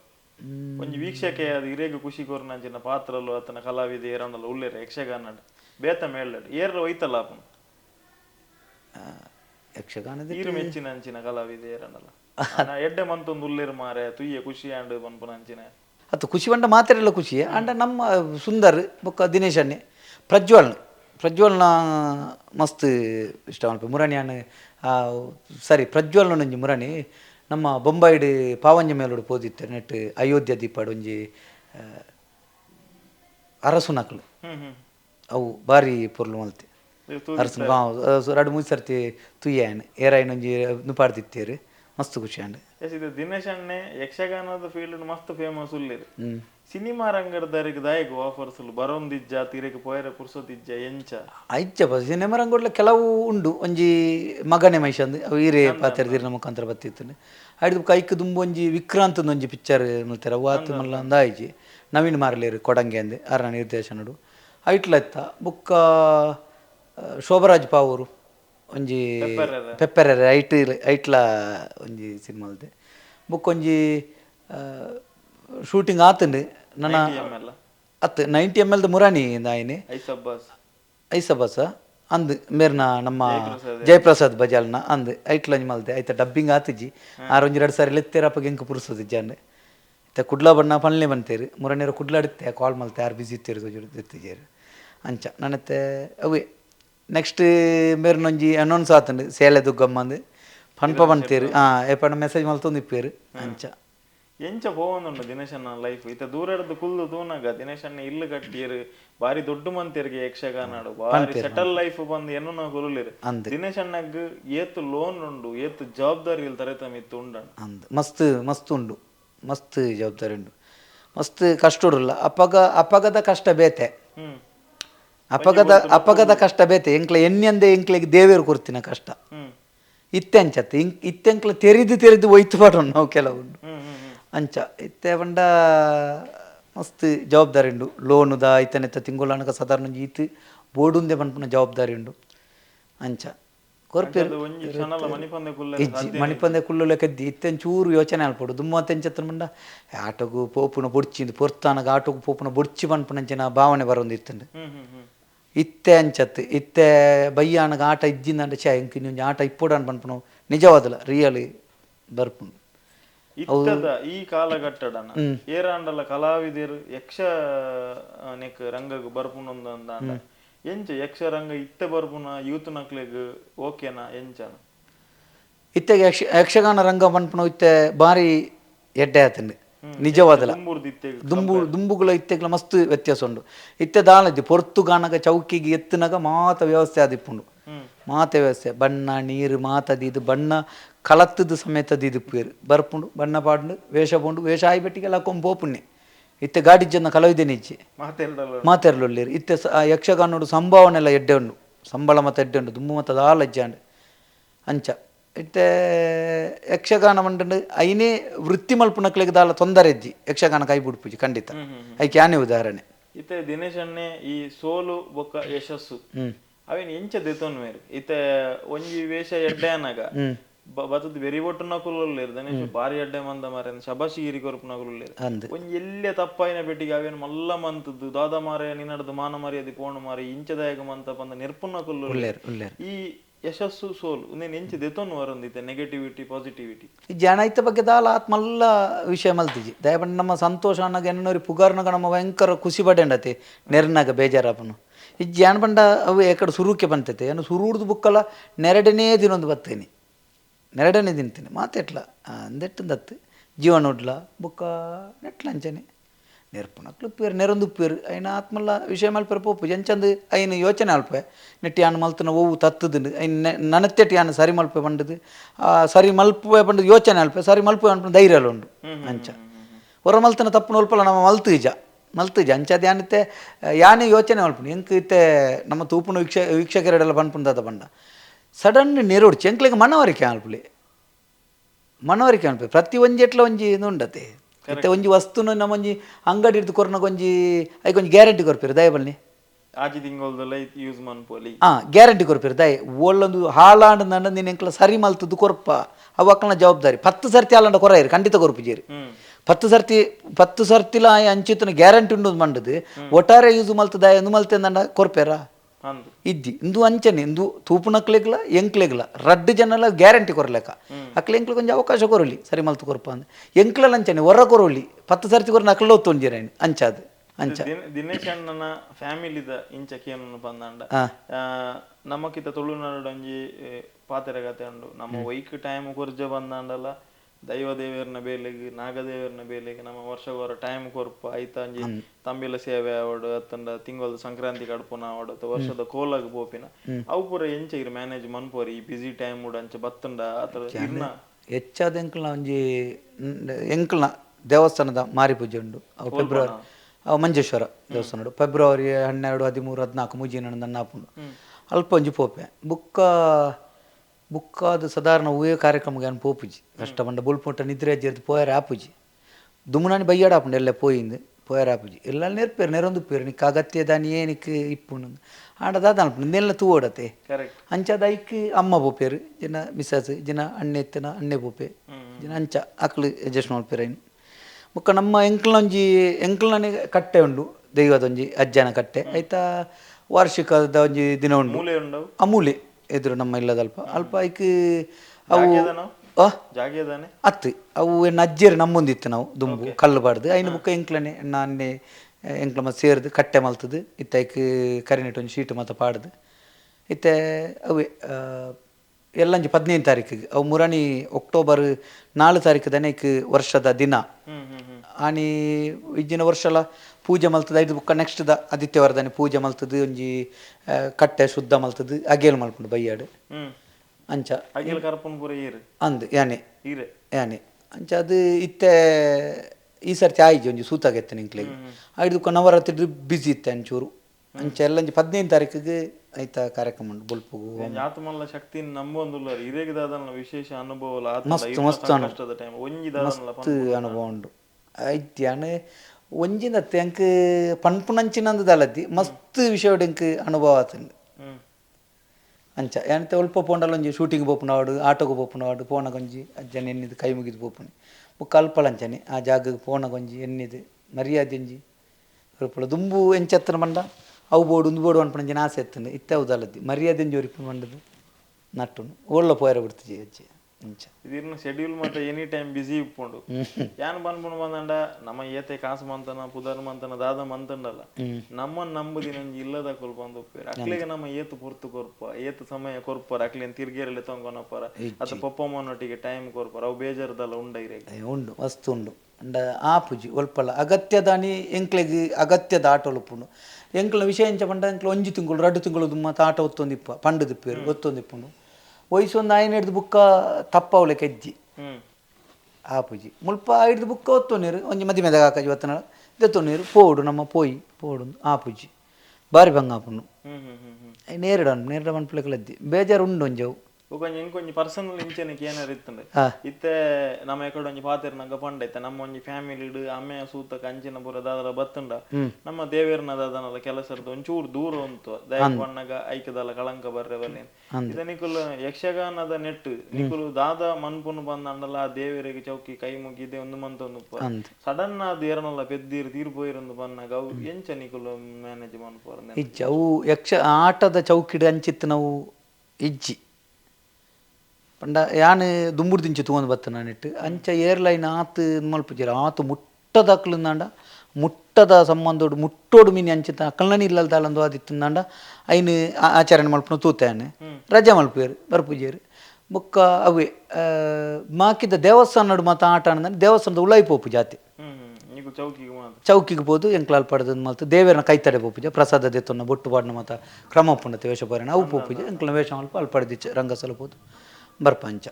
ಒಂಜಿ ವೀಕ್ಷಕೆ ಅದು ಇರೇಗ ಖುಷಿ ಕೊರ್ನಂಚಿನ ಪಾತ್ರಲು ಅತನ ಕಲಾವಿದ ಏರಂಡಲ ಉಲ್ಲೇರ ಯಕ್ಷಗಾನ ಬೇತ ಮೇಳಡ್ ಏರ್ರ ಒಯ್ತಲ್ಲ ಆ, ಯಕ್ಷಗಾನದ ಈರು ಮೆಚ್ಚಿನ ಅಂಚಿನ ಕಲಾವಿದ ಏರಂಡಲ *laughs* ಎಡ್ಡೆ ಮಂತೊಂದು ಉಲ್ಲೇರು ಮಾರೆ ತುಯ್ಯ ಖುಷಿ ಆಂಡ್ ಪನ್ಪುನ ಅಂಚಿನ. ಅತ್ತು ಖುಷಿ ಬಂಡ ಮಾತೆರೆಲ್ಲ ಖುಷಿ ಅಂಡ ನಮ್ಮ ಸುಂದರ್ ಬೊಕ್ಕ ದಿನೇಶ್ ಪ್ರಜ್ವಲ್ ಪ್ರಜ್ವಲ್ನ ಪ್ರಜ್ವಲ್ನ ಮಸ್ತ್ ಇಷ್ಟ ಮುರಣಿ ಆ ಸರಿ ಪ್ರಜ್ವಲ್ನ ಒಂಜಿ ಮುರಣಿ ನಮ್ಮ ಬೊಂಬೈಡ್ ಪಾವಂಜ ಮೇಲೋಡು ಪೋದಿತ್ತೆ ನೆಟ್ ಅಯೋಧ್ಯ ದೀಪಾಡು ಒಂಜಿ ಆ, ಅರಸು ನಕಲು. ಹ್ಮ್ ಹ್ಮ್. ಅವು ಭಾರಿ ಪೊರ್ಲು ಮಲ್ತೆ. ಅರಸು ಎರಡು ಮೂರು ಸರ್ತಿ ತುಯ್ಯಾನ್ ಏರಾಯಿನ ಒಂಜಿ ನುಪಾಡ್ತಿತ್ತೇರಿ ಮಸ್ತ್ ಖುಷಿ ಅಂಡ್ ದಿನೇಶ್ ಅಣ್ಣೆ ಯಕ್ಷಗಾನದ ಫೀಲ್ಡ್ ಮಸ್ತ್ ಫೇಮಸ್ ಉಲ್ಲೇರು ಹ್ಞೂ ಸಿನಿಮಾ ರಂಗಡದರಿಗೆ ದಾಯಕ ಆಫರ್ಸ್ ಬರೋಂದಿಜ್ಜ ತಿರಗೆ ಪೋಯರೆ ಪುರ್ಸೋದಿಜ್ಜ ಎಂಚ. ಐಚ್ಚಪ್ಪ ಸಿನಿಮಾ ರಂಗೋಡ್ಲ ಕೆಲವು ಉಂಡು. ಒಂಜಿ ಮಗನೆ ಮೈಷಂದು ಅವು ಈರೆ ಪಾತ್ರದಿರ ಮುಖಾಂತರ ಬತ್ತಿತ್ತು ಆಯ್ದು ಕೈಕ್ ದುಂಬು ಒಂಜಿ ವಿಕ್ರಾಂತ್ ಒಂಜಿ ಪಿಕ್ಚರ್ ಮಲ್ತಾರೆ ಅವು ಆತು ಮಲ್ಲ ಒಂದು ಆಯ್ಜಿ ನವೀನ್ ಮಾರ್ಲೇರು ಕೊಡಂಗೆ ಅಂದೆ ಅರ್ನ ನಿರ್ದೇಶನಡು ಐಟ್ಲ ಎತ್ತ ಬುಕ್ಕ ಶೋಭರಾಜ್ ಪಾವೂರು. ಒಂಜಿ ಪೆಪ್ಪೆರೆ ಐಟ್ ಐಟ್ಲ ಒಂಜಿ ಸಿನಿಮಾದೆ ಬುಕ್ ಒಂಜಿ ಶೂಟಿಂಗ್ ಆತುಂಡು ನನ್ನ ಅತ್ತು ನೈಂಟಿ ಎಂ ಎಲ್ ಮುರಾನಿ ನಾಯಿನಿ ಐಸ್ ಅಬ್ಬಾಸ್ ಐಸ ಬಸ ಅಂದ್ ಮೇರ್ನ ನಮ್ಮ ಜಯಪ್ರಸಾದ್. ಬಜಾಲ್ನ ಅಂದ್ ಐಟ್ಲಂಜ್ ಮಲ್ದೆ ಐತ ಡಬ್ಬಿಂಗ್ ಆತಿಜಿ ಆರೊಂಜಿ ಎರಡು ಸಾರಿ ಲೆತ್ತೇರಪ್ಪ ಎಂಕ ಪುರ್ಸೋದಿಜ್ಜ ಅಂದೆ. ಐತ ಕುಡ್ಲ ಬಣ್ಣ ಪನ್ಲೆ ಬಂತೇರಿ. ಮುರನೇರ ಕುಡ್ಲಾಡಿತ್ತೆ ಕಾಲ್ ಮಲ್ತೆ ಯಾರು ಬಿಸಿ ಇತ್ತೀರಿ ಎತ್ತಿಜೇರು ಅಂಚ ನನತ್ತೆ ಅವೇ ನೆಕ್ಸ್ಟ್ ಮೇರ್ನೊಂಜಿ ಅನೌನ್ಸ್ ಆತಂಡು ಸೇಲೆ ದುಗ್ಗಮ್ಮಂದು ಪನ್ಪ ಬಂತೇರು ಹಾಂ ಏಪಣ್ಣ ಮೆಸೇಜ್ ಮಲ್ತೊಂದು ಇಪ್ಪೇರು ಅಂಚ ಎಂಚ ಪೋವೊಂದುಂಡು ದಿನೇಶನ್ನ ಲೈಫ್ ಇತ್ತ ದೂರ ಹಿಡಿದು ಕುಲ್ದು ತೂನಾಗ ದಿನೇಶನ್ನ ಇಲ್ಲಿ ಕಟ್ಟಿಯರು ಬಾರಿ ದೊಡ್ಡ ಮಂತಿರ್ಗೆ ಯಕ್ಷಗಾನ ಆಡು ಬಾರಿ ಸೆಟಲ್ ಲೈಫ್ ಬಂದು ಏನು ನಾವು. ದಿನೇಶ್ ಅಣ್ಣಗ್ ಏತು ಲೋನ್ ಉಂಡು ಏತು ಜವಾಬ್ದಾರಿ ಇಲ್ಲಿ ತರತ ಮಿತ್ತು ಉಂಡಣ್ಣ ಅಂದ್. ಮಸ್ತ್ ಮಸ್ತ್ ಉಂಡು. ಮಸ್ತ್ ಜವಾಬ್ದಾರಿ ಉಂಡು. ಮಸ್ತ್ ಕಷ್ಟ ಉಡುಲ್ಲ. ಅಪಗ ಅಪಗದ ಕಷ್ಟ ಬೇತೆ. ಹ್ಮ್. ಅಪಗದ ಅಪಗದ ಕಷ್ಟ ಬೇತೆ. ಎಂಕ್ಲ ಎಣ್ಣೆಂದೆ ಎಂಕ್ಲಿಗೆ ದೇವೇರು ಕೊಡ್ತೀನಿ ಕಷ್ಟ. ಹ್ಮ್. ಇತ್ತೆ ಅಂಚತ್ತೆ ಇಂಕ್ ಇತ್ತೆಂಕ್ಲ ತೆರಿದು ತೆರೆದು ಒಯ್ತು ಪಾಡೋಣ ನಾವು ಕೆಲವು ಹ್ಮ್ ಹ್ಮ್ ಹ್ಮ್. ಅಂಚ. ಇತ್ತೆ ಪಂಡ ಮಸ್ತ್ ಜವಾಬ್ದಾರಿ ಉಂಡು ಲೋನುದ ಇತ್ತನೆತ್ತ ತಿಂಗುಳನಕ ಸಾಧಾರಣ ಈತ್ ಬೋಡುಂದೆ ಪನ್ಪುನ ಜವಾಬ್ದಾರಿ ಉಂಡು ಅಂಚ ಇಜ್ಜಿ ಮಣಿಪಂದೆ ಕುಲ್ಲುಲೆ ಕದ್ದಿ. ಇತ್ತೆನ್ ಚೂರು ಯೋಚನೆ ಅಲ್ಪಡು ದುಮ್ಮತ್ತೆಂಚತ್ರ ಮಂಡ ಆಟೋಗು ಪೋಪುನ ಬೊಡ್ಚಿಂದು ಪೊರ್ತಾನಗ ಆಟೋಗು ಪೋಪುನ ಬೊಡ್ಚಿ ಪನ್ಪುನಂಚಿನ ಭಾವನೆ ಬರೊಂದು ಹ್ಮ್ ಇತ್ತೆ ಅಂಚತ್ ಇತ್ತೆ ಬಯ್ಯಾನಗ ಆಟ ಇಜ್ಜಿಂದಂಡ ಚಾ ಇಂಕ ಇನ್ನೊಂದು ಆಟ ಇಪ್ಪುಡಾನ್ ಪನ್ಪುನ ನಿಜವಾದಲ್ಲ ರಿಯಲಿ ಬರ್ಪುಂಡು. ಇತ್ತದ ಈ ಕಾಲಘಟ್ಟಡನ ಏರಾಂಡಲ ಕಲಾವಿದರು ಯಕ್ಷ ನೆಕ್ ರಂಗಗ್ ಬರ್ಪುನೊಂದು ಅಂದ ಎಂಚ ಯಕ್ಷ ರಂಗ ಇತ್ತೆ ಬರ್ಪುನ ಯೂತ್ ನಕ್ಲೆಗ್ ಓಕೆನಾ ಎಂಚನ? ಇತ್ತ ಯಕ್ಷ ಯಕ್ಷಗಾನ ರಂಗ ಮನ್ಪುನ ಇತ್ತೆ ಬಾರಿ ಎಡ್ಡೆ ಆತಂಡು ನಿಜವಾದಲ್ಲ. ದುಂಬು ದುಂಬುಗಳ ಇತ್ತೆಗ್ಲ ಮಸ್ತ್ ವ್ಯತ್ಯಾಸ ಉಂಡು. ಇತ್ತೆ ದಾಳದಿ ಪೊರ್ತುಗಾನಗ ಚೌಕಿಗೆ ಎತ್ತಿನಾಗ ಮಾತ ವ್ಯವಸ್ಥೆ ಆದಿಪ್ಪುಂಡು. ಮಾತ ವ್ಯವಸ್ಥೆ. ಬಣ್ಣ ನೀರು ಮಾತದಿ ಇದು ಬಣ್ಣ ಕಲತ್ತದು ಸಮೇತದ ಇದು ಪೇರು. ಬರ್ಪುಂಡು ಬಣ್ಣ ಪಾಡ್ದು ವೇಷ ಪುಂಡು ವೇಷ ಆಯ್ಬೆಟ್ಟಿಗೆಲ್ಲ ಹಾಕೊಂಡ್ ಪೋಪುಣ್ಣೆ ಇತ್ತೆ ಗಾಡಿ ಜನ ಕಲಾವಿದೇನೆ ಇಜ್ಜಿ ಮಾತೆರಡಲ್ಲ ಮಾತೆರ್ಲೊಲ್ಲೇರು ಇತ್ತೆ ಯಕ್ಷಗಾನೋಡು ಸಂಭಾವನೆ ಎಲ್ಲ ಎಡ್ಡೆ ಉಂಡು ಸಂಬಳ ಮತ್ತು ಎಡ್ಡೆ ಉಂಡು ದುಮ್ಮು ಮತ್ತು ದಾಲ್ ಎಜ್ಜಾಂಡು ಅಂಚ. ಇತ್ತೆ ಯಕ್ಷಗಾನ ಮಂಡಂಡು ಐನೇ ವೃತ್ತಿ ಮಲ್ಪುನಕ್ಲೆಗ್ ದಾಲ ತೊಂದರೆ ಇಜ್ಜಿ. ಯಕ್ಷಗಾನ ಕೈ ಬಿಡ್ಪುಜಿ ಖಂಡಿತ. ಹ್ಮ್ ಹ್ಮ್ ಐಕೆ ಉದಾಹರಣೆ. ಇತ್ತೆ ದಿನೇಶ್ ಅಣ್ಣೆ ಈ ಸೋಲು ಬೊಕ್ಕ ಯಶಸ್ಸು. ಹ್ಮ್. ಅವೇನ್ ಎಂಚ ದೆತೊನ್ ಮೇರೆ ಇತ್ತೆ ಒಂಜಿ ವೇಷ ಎಡ್ಡೆ ಅನಗ. ಬೆರಿ ಒಟ್ಟು ನಕುಲುಲ್ಲೇರು ದಿನೇಶ್ ಬಾರಿ ಎಡ್ಡೆ ಮಂದ ಮಾರೆ. ಶಬಾಶಿ ಗಿರಿ ಕೊರಪು ನಕುಲುಲ್ಲೇರು ಅಂದ್. ಒಂಜಿ ಎಲ್ಲೆ ತಪ್ಪಾಯಿನ ಬೆಟ್ಟಿಗೆ ಅವೇನು ಮಲ್ಲ ಮಂತದ್ದು. ದಾದ ಮಾರೆ ನಿನ್ನಡ್ದು ಮಾನ ಮರ್ಯಾದೆ ಕೋಣ ಮಾರೆ ಇಂಚದಾಯಕ ಮಂತ ಬಂದ ಉಳ್ಳೇರು ಉಳ್ಳೇರು. ಈ ಯಶಸ್ಸು ಸೋಲು. ನೀನು ಎಂಚ ದೆತೊನ್ ವರೊಂದಿತ್ತೆ ನೆಗೆಟಿವಿಟಿ ಪಾಸಿಟಿವಿಟಿ ಈ ಜನ ಇತ್ತ ಬಗ್ಗೆ ದಾಲ ಆತ್ಮಲ್ಲ ವಿಷಯ ಮಲ್ತಿಜಿ. ದಯಪಂಡ ನಮ್ಮ ಸಂತೋಷ ಅನ್ನಗ ಎನ್ನೋರಿ ಪುಗಾರ್ನಾಗ ನಮ್ಮ ಭಯಂಕರ ಖುಷಿ ಪಡೆಂಡತಿ. ನೆರನಾಗ ಬೇಜಾರಾಪನು ಈ ಜಾನ ಬಂಡ ಅವು ಎಕಡೆ ಸುರುಕೆ ಬಂತೈತೆ. ಏನು ಸುರುಡ್ದು ಬುಕ್ಕಲ್ಲ ನೆರಡನೇ ದಿನೊಂದು ಬತ್ತೇನೆ. ನೆರಡನೇ ದಿನ ಮಾತೆಟ್ಲ ಅಂದೆಟ್ಟಂದತ್ತು ಜೀವನ ಉಡ್ಲ ಬುಕ್ಕ ನೆಟ್ಲ ಅಂಚನೆ. ನೆರ್ಪುನಕ್ಲು ಪೇರು ನೆರೊಂದು ಪೇರು ಐನ ಆತ್ಮಲ್ಲ ವಿಷಯ ಮಲ್ಪೇರು ಪೋಪು ಎಂಚಂದು ಐನು ಯೋಚನೆ ಅಲ್ಪೆ ನೆಟ್ಟಿ ಯಾನು ಮಲ್ತನ ಓವು ತತ್ತದು ಐನು ನನತ್ತೆಟ್ಟು ಯಾನು ಸರಿ ಮಲ್ಪೆ ಬಂಡದು ಆ ಸರಿ ಮಲ್ಪೆ ಬಂಡದು ಯೋಚನೆ ಅಲ್ಪೆ ಸರಿ ಮಲ್ಪೆ ಅನ್ಪ ಧೈರ್ಯ ಅಲ್ಲ ಉಂಡು ಅಂಚ. ಹೊರ ಮಲ್ತನ ತಪ್ಪು ನೋಲ್ಪಲ್ಲ ನಮ್ಮ ಮಲ್ತುಜ ಮಲ್ತುಜ ಅಂಚದ ಯಾನಿತ್ತೆ ಯಾನೇ ಯೋಚನೆ ಮಲ್ಪುನು ಎಂಕ್ ಇತ್ತೆ ನಮ್ಮ ತೂಪುನ ವೀಕ್ಷ ವೀಕ್ಷಕರೆಡೆಲ್ಲ ಬಂದ್ಪುಂದದ ಬಂಡ ಸಡನ್ ನೆರೋಡ್ಚಿ ಎಂಕ್ಲಿಗೆ ಮನವರಿಕೆ ಅಲ್ಪಲಿ ಮನವರಿಕೆ ಅನ್ಪೆ ಪ್ರತಿ ಒಂಜಿ ಎಟ್ಲ ಒಂಜಿ ಇದು ಉಂಡತೆ. ಇತ್ತೆ ಒಂಜಿ ವಸ್ತುನ ನಮ್ಮ ಒಂಜಿ ಅಂಗಡಿ ಹಿಡಿದು ಕೊರ್ನಗ ಒಂಜಿ ಅದಕ್ಕೆ ಒಂಜಿ ಗ್ಯಾರಂಟಿ ಕೊರ್ಪಿರು ದಯ ಬನ್ನಿ. ಆಜಿ ತಿಂಗಳದಲ್ಲ ಯೂಸ್ ಮನ್ಪೋಲಿ ಆ ಗ್ಯಾರಂಟಿ ಕೊರ್ಪಿರು ದಯ. ಒಳ್ಳೊಂದು ಹಾಳಾಂಡ್ ನಂಡ ನೀನು ಎಂಕ್ಲ ಸರಿ ಮಲ್ತದ್ದು ಕೊರ್ಪ. ಅವು ಅಕ್ಕನ ಜವಾಬ್ದಾರಿ. ಪತ್ತು ಸರ್ತಿ ಹಾಳಾಂಡ ಕೊರ ಖಂಡಿತ ಕೊರ್ಪುಜೇರಿ ಪತ್ತು ಸರ್ತಿ ಪತ್ತು ಸರ್ತಿಲ ಅಂಚಿತನ ಗ್ಯಾರಂಟಿ ಉಂಡು ಮಂಡದು. ಒಟ್ಟಾರೆ ಯೂಸ್ ಮಲ್ತದ ಎಂದು ಮಲ್ತೆ ಕೊರ್ಪೇರ? ಅಂದು. ಇದ್ದಿ. ಇಂದು ಅಂಚನೆ ಇಂದು ತೂಪುನಕ್ಲೆಗ್ಲ ಎಂಕ್ಲೆಗ್ಲ. ರಡ್ಡು ಜನಲ ಗ್ಯಾರಂಟಿ ಕೊರಲೇಕ. ಅಕ್ಲೆ ಎಂಕ್ಲೆ ಕೊಂಚ ಅವಕಾಶ ಕೊರಲಿ ಸರಿ ಮಲ್ತು ಕೊರಪ ಅಂದ್ರೆ ಎಂಕ್ಲಲ್ ಅಂಚನೆ ಹೊರ ಕೊರೊಲಿ ಪತ್ತು ಸರ್ತಿ ಕೊರ ನಕ್ಲ ಒತ್ತೊಂಜಿರೇನು ಅಂಚಾದ್ ಅಂಚ. ದಿನ- ದಿನೇಶ್ ಅಣ್ಣನ ಫ್ಯಾಮಿಲಿದ ಇಂಚ ಏನು ಬಂದಂಡ. ನಮಕಿತ ತುಳುನಾಡು ಒಂಜಿ ಪಾತ್ರೆ ಪಾತೆರಗತೆ ಉಂಡು ನಮ್ಮ ವೈಕ್ ಟೈಮ್ ಕೊರ್ಜ ಬಂದಾಂಡಲ್ಲ. ದೈವ ದೇವರನ ಬೇಲೆಗ್ ನಾಗದೇವರನ ಬೇಲೆಗ್ ನಮ್ಮ ವರ್ಷಗೋರ ಟೈಮ್ ಕೊರ್ಪ ಐತ ಒಂಜಿ ತಂಬಿಲ ಸೇವೆ ಆವಡು ಅತ್ತಂಡ ತಿಂಗಳ ಸಂಕ್ರಾಂತಿ ಕಡ್ಪುನ ಆವಡು ಅಥವಾ ವರ್ಷದ ಕೋಲಾಗ ಬೋಪಿನ. ಅವು ಪೂರ ಎಂಚ ಇರ್ ಮ್ಯಾನೇಜ್ ಮನ್ಪೋರಿ ಈ ಬಿಸಿ ಟೈಮ್ ಉಡ ಅಂಚ ಬತ್ತಂಡ ಅತರ ಇರ್ನ. ಹೆಚ್ಚಾದ ಎಂಕಲ್ನ ಒಂಜಿ ಎಂಕಲ್ನ ದೇವಸ್ಥಾನದ ಮಾರಿ ಪೂಜೆ ಉಂಡು. ಅವು ಫೆಬ್ರವರಿ ಅವು ಮಂಜೇಶ್ವರ ದೇವಸ್ಥಾನ ಫೆಬ್ರವರಿ ಹನ್ನೆರಡು ಹದಿಮೂರು ಹದಿನಾಲ್ಕು ಮುಜಿ ನನ್ನ ಆಪುಂಡು ಅಲ್ಪ ಒಂಜಿ ಪೋಪೆ. ಬುಕ್ಕ ಬುಕ್ಕಾದ ಸಾಧಾರಣ ಹೂವೇ ಕಾರ್ಯಕ್ರಮಕ್ಕೆ ಅನ್ ಪೋಪುಜಿ. ಕಷ್ಟ ಬಂಡ ಬೊಲ್ಪೊಂಟ ನಿದ್ರೆ ಅಜ್ಜಿರ್ದು ಪೋಯರ್ ಆಪುಜಿ. ದುಮ್ಮನಾನಿ ಬೈಯಾಡ ಆಪುಂಡು ಎಲ್ಲ ಪೋಯಿಂದು ಪೋಯರ್ ಆಪುಜಿ. ಎಲ್ಲ ನೆರ್ಪೇರು ನೆರೊಂದು ಪೇರು ನಿಕ್ ಅಗತ್ಯ ದಾನಿ ಏನಿಕ್ ಇಪ್ಪುಂಡು. ಆಡದಾದ ಅನ್ಪುಂಡು ನೆಲ್ಲ ತೂವೋಡತೆ. ಅಂಚಾದ ಐಕ್ ಅಮ್ಮ ಪೋಪೇರು ಜನ ಮಿಸಸ್ ಜನ ಅಣ್ಣೆ ಎತ್ತನ ಅಣ್ಣೆ ಪೋಪೆ ಜನ ಅಂಚ ಅಕ್ಲು ಅಡ್ಜಸ್ಟ್ ಮಾಡ್ಪೇರೇನು ಮುಕ್ಕ ನಮ್ಮ ಎಂಕ್ಲೊಂಜಿ ಎಂಕ್ಲನೆ ಕಟ್ಟೆ ಉಂಡು ದೈವದೊಂಜಿ ಅಜ್ಜನ ಕಟ್ಟೆ. ಆಯ್ತಾ ವಾರ್ಷಿಕದ ಒಂಜಿ ದಿನ ಉಂಡು. ಅಮೂಲೆ ಎದುರು ನಮ್ಮ ಇಲ್ಲದಲ್ಪ. ಅಲ್ಪ ಐಕ್ ಅವು ಅತ್ತು ಅವು? ಎನ್ನ ಅಜ್ಜಿಯರು ನಮ್ಮೊಂದಿತ್ತು ನಾವು ದುಂಬು ಕಲ್ಲು ಬಾಡ್ದು ಐನು ಬುಕ್ಕ ಎಂಕ್ಲನೆ ನಾನೇ ಎಂಕ್ಲ ಮತ್ತೆ ಸೇರ್ದು ಕಟ್ಟೆ ಮಲ್ತದು. ಇತ್ತೈಕ್ ಕರಿನೆಟ್ ಒಂದು ಶೀಟ್ ಮತ್ತೆ ಪಾಡ್ದು. ಇತ್ತೆ ಅವೇ ಎಲ್ಲಂಜಿ ಪದಿನೈದು ತಾರೀಕಿಗೆ. ಅವು ಮುರಾಣಿ ಅಕ್ಟೋಬರ್ ನಾಲ್ಕು ತಾರೀಕು ದನೈಕ್ ವರ್ಷದ ದಿನ. ಆನಿ ಇಜ್ಜಿನ ವರ್ಷಲ ಪೂಜೆ ಮಲ್ತದ ಐದು ಬುಕ್ಕ ನೆಕ್ಸ್ಟ್ ದ ಆದಿತ್ಯವಾರದಾನೆ ಪೂಜೆ ಮಲ್ತದ ಒಂಜಿ ಕಟ್ಟೆ ಶುದ್ಧ ಮಲ್ತದ ಅಗೇಲ್ ಮಲ್ಪುಂಡು ಬೈಯಾಡು. ಅಂಚ. ಅಂದ್ ಯಾನೆ. ಯಾನೆ. ಅಂಚ ಅದು ಇತ್ತೆ ಈ ಸರ್ತಿ ಆಯ್ತು ಒಂಜಿ ಸೂತಾಗೆತ್ತೆ ನಿಂಕ್ಲೆಗೆ ಐದು ನವರಾತ್ರಿ ಬಿಸಿ ಇತ್ತೆ ಅಂಚೂರು. ಒಂಜಿ ಹದಿನೈದು ತಾರೀಕಿಗೆ ಐತ ಕಾರ್ಯಕ್ರಮ ಬುಲ್ಪು ಬುಲ್ಪುಗು. ಜಾತಮಲ್ಲ ಶಕ್ತಿ ನಂಬೊಂದುಲ್ಲ ಇರೇಗ ದಾದನ ವಿಶೇಷ ಅನುಭವ ಮಸ್ತ್ ಮಸ್ತ್ ಕಷ್ಟದ ಟೈಮ್ ಒಂಜಿ ದಾದನಲ ಮಸ್ತ್ ಅನುಭವ ಉಂಡು ಐತಿ ಒಂಜಿನ ಒಂಜಿನತ್ತೆ ಅಂಕ್ ದಲದಿ ಮಸ್ತ್ ವಿಷಯ ಎಂಕ್ ಅನುಭವ ಹ್ಮ್. ಅಂಚ ಏನಂತ ಒಲ್ಪ ಪೋಂಡಲ ಒಂಜಿ ಶೂಟಿಂಗ್ ಪೋಪುನವಾಡು ಆಟೋಗೆ ಪೋಪುನವಾಡು ಪೋನಗೊಂಜಿ ಅಜ್ಜನ ಎನ್ನಿದು ಕೈ ಮುಗಿದು ಪೋಪುನಿ. ಮುಕ್ಕ ಅಲ್ಪಳಂಚನೆ ಆ ಜಾಗಕ್ಕೆ ಪೋನಗೊಂಜಿ ಎನ್ನಿದು ಮರ್ಯಾದೆ ಒಂಜಿ ದುಂಬು ಎಂಚತ್ತನ ಬಂಡ ಅವು ಬೋಡು ಒಂದು ಬೋಡು ಅನ್ಪಣಂಜಿನ ಆಸೆ ಎತ್ತಂದು ಇತ್ತೆ ಹೌದಲ್ಲದ್ದಿ ಮರ್ಯಾದೆ ಒಂಜಿ ಒರಿಪು ಮಂಡದು ನಟ್ಟುನು ಒಳ್ಳೆ ಪೋಯರ ಬಿಡ್ತಿಜಿ ಅಜ್ಜಿ ಅಂಚ ಇದಿರ್ನ ಶೆಡ್ಯೂಲ್ ಮಾತ್ರ ಎನಿ ಟೈಮ್ ಬಿಸಿ ಇಪ್ಪುಂಡು ಯಾನ್ ಬಂದ್ಬಿಡು ಬಂದಂಡ ನಮ್ಮ ಏತೆ ಕಾಸು ಮಂತನ ಪುದರ್ ಮಂತನ ದಾದ ಮಂತಂಡಲ್ಲ. ನಮ್ಮನ್ ನಂಬುದಿ ನಂಜಿ ಇಲ್ಲದ ಕೊಲ್ಪ ಅಂತ ಒಪ್ಪೇರು ಅಕ್ಲಿಗೆ ನಮ್ಮ ಏತು ಪುರ್ತು ಕೊರ್ಪ ಏತು ಸಮಯ ಕೊರ್ಪರ ಅಕ್ಲಿನ ತಿರ್ಗೇರಲ್ಲಿ ತೊಂಗೊನಪ್ಪರ. ಅತ್ತ ಪಪ್ಪಮ್ಮನೊಟ್ಟಿಗೆ ಟೈಮ್ ಕೊರ್ಪರ ಅವು ಬೇಜಾರದಲ್ಲ ಉಂಡ ಇರೇ. ಉಂಡು ಮಸ್ತ್ ಉಂಡು. ಅಂಡ ಆಪುಜಿ ಒಲ್ಪಲ ಅಗತ್ಯದಾನಿ ಎಂಕ್ಲೆಗೆ ಅಗತ್ಯ ದಾಟ ಒಲುಪುಂಡು ಎಂಕ್ಲ ವಿಷಯ ಎಂಚ ಪಂಡ ಎಂಕ್ಲ ಒಂಜಿ ತಿಂಗಳು ರಡ್ಡು ತಿಂಗಳು ಮತ್ತು ಆಟ ಒತ್ತೊಂದಿಪ್ಪ ಪಂಡದಿಪ್ಪೇರು ಒತ್ತೊಂದಿಪ್ಪುಂಡು ವಯಸ್ಸೊಂದು ಆಯ್ನ ಹಿಡ್ದು ಬುಕ್ಕ ತಪ್ಪವಲೆ ಕೆಜ್ಜಿ. ಆ ಪೂಜಿ ಮುಲ್ಪ ಹಿಡ್ದು ಬುಕ್ಕ ಒತ್ತೊನೀರು ಒಂಜಿ ಮದಿ ಮೆದಾಗ ಹಾಕಜಿ ಒತ್ತನಾಳ ಪೋಡು ನಮ್ಮ ಪೋಯಿ ಪೋಡು ಆ ಪೂಜಿ ಬಾರಿ ಬಂಗ ಆಪುಂಡು ಹ್ಮ್ ಹ್ಮ್ ಹ್ಮ್ ಹ್ಮ್. ನೇರಡ ನೇರಡ ಮನ್ಪುಲೆಗ್ಲದ್ದಿ ಬೇಜಾರು ಉಂಡು ಒಂಜವು. ಒಂಜಿ ಇಂಕೊಂಜಿ ಪರ್ಸನಲ್ ಇಂಚೆನಕ್ಕೆ ಏನಾರು ಇತ್ತಂಡೆ ಹಾ. ಇತ್ತೆ ನಮ್ಮ ಎಕಡೆ ಒಂಜಿ ಪಾತೆರ್ನಗ ಪಂಡ ಇತ್ತ ನಮ್ಮ ಒಂಜಿ ಫ್ಯಾಮಿಲಿ ಇಡು ಅಮ್ಮೆಯ ಸೂತ ಕಂಚಿನ ಪೂರ ದಾದರ ಬತ್ತುಂಡ ನಮ್ಮ ದೇವೇರ್ನ ದಾದನಲ್ಲ ಕೆಲಸದ ಒಂಚೂರು ದೂರ ಉಂಟು ದಯ ಬಣ್ಣಗ ಐಕ್ಯದಲ್ಲ ಕಳಂಕ ಬರ್ರೆ ಬಲ್ಲೇನ್ ಇದ ನಿಕುಲು ಯಕ್ಷಗಾನದ ನೆಟ್ಟು ನಿಕುಲು ದಾದ ಮನ್ಪುನು ಬಂದಂಡಲ್ಲ ಆ ದೇವರಿಗೆ ಚೌಕಿ ಕೈ ಮುಗಿದೆ ಒಂದು ಮಂತ್ ಒಂದು ಅಂದ್ ಸಡನ್ ಆದ ಏರನಲ್ಲ ಪೆದ್ದೀರು ತೀರ್ಪೋಯಿರೊಂದು ಬಂದಾಗ ಅವು ಎಂಚ ನಿಕುಲು ಮ್ಯಾನೇಜ್ ಇಜ್ಜಿ ಅವು ಯಕ್ಷ ಆಟದ ಚೌಕಿಡು ಅಂಚಿತ್ತು ನಾವು ಇಜ್ಜಿ ಪಂಡ ಯಾನ್ ದುಂಬುಡು ದಿಂಚಿ ತಗೊಂಡು ಬತ್ತ ಇಟ್ ಅಂಚ ಏರ್ಲೈನ್ ಆತು ಮಲ್ಪುಜೀರ ಆತು ಮುಟ್ಟದ ಅಕ್ಲಂದಾಂಡ ಮುಟ್ಟದ ಸಂಬಂಧೋಡು ಮುಟ್ಟೋಡು ಮಿನಿ ಅಂಚಿತ ಅಕ್ಕಲ್ನನಿ ಇಲ್ಲದ ತಾಳಂದು ಆದಿತ್ತಂದಾಂಡ ಐನು ಆಚರಣೆ ಮಲ್ಪುನ ತೂತಾನೆ ರಜೆ ಮಲ್ಪೇರು ಬರ್ಪುಜೇರು ಬೊಕ್ಕ ಅವೇ ಮಾಕಿದ ದೇವಸ್ಥಾನಡು ಮಾತ ಆಟ ಆಡಿದ ದೇವಸ್ಥಾನದ ಉಳಾಯಿ ಪೋಪು ಜಾತಿ ಚೌಕಿಗೆ ಬೋದು ಎಂಕ್ಲಾಲ್ ಪಡೆದ ಮಲ್ತು ದೇವರನ ಕೈತಡೆ ಪೋಪುಜ ಪ್ರಸಾದ ದೆತ್ತೊನ್ನ ಬೊಟ್ಟು ಪಾಡ್ನ ಮಾತ ಕ್ರಮ ಪುಣತೆ ವೇಷ ಪಾರಾಯಣ ಅವು ಪೋಪುಜ ಎಂಕ್ಲ ವೇಷ ಮಲ್ಪ ಅಲ್ಲಿ ಪಡೆದಿಚ್ಚ ರಂಗಸಲ ಪೋದು ಬರ್ಪಂಚ.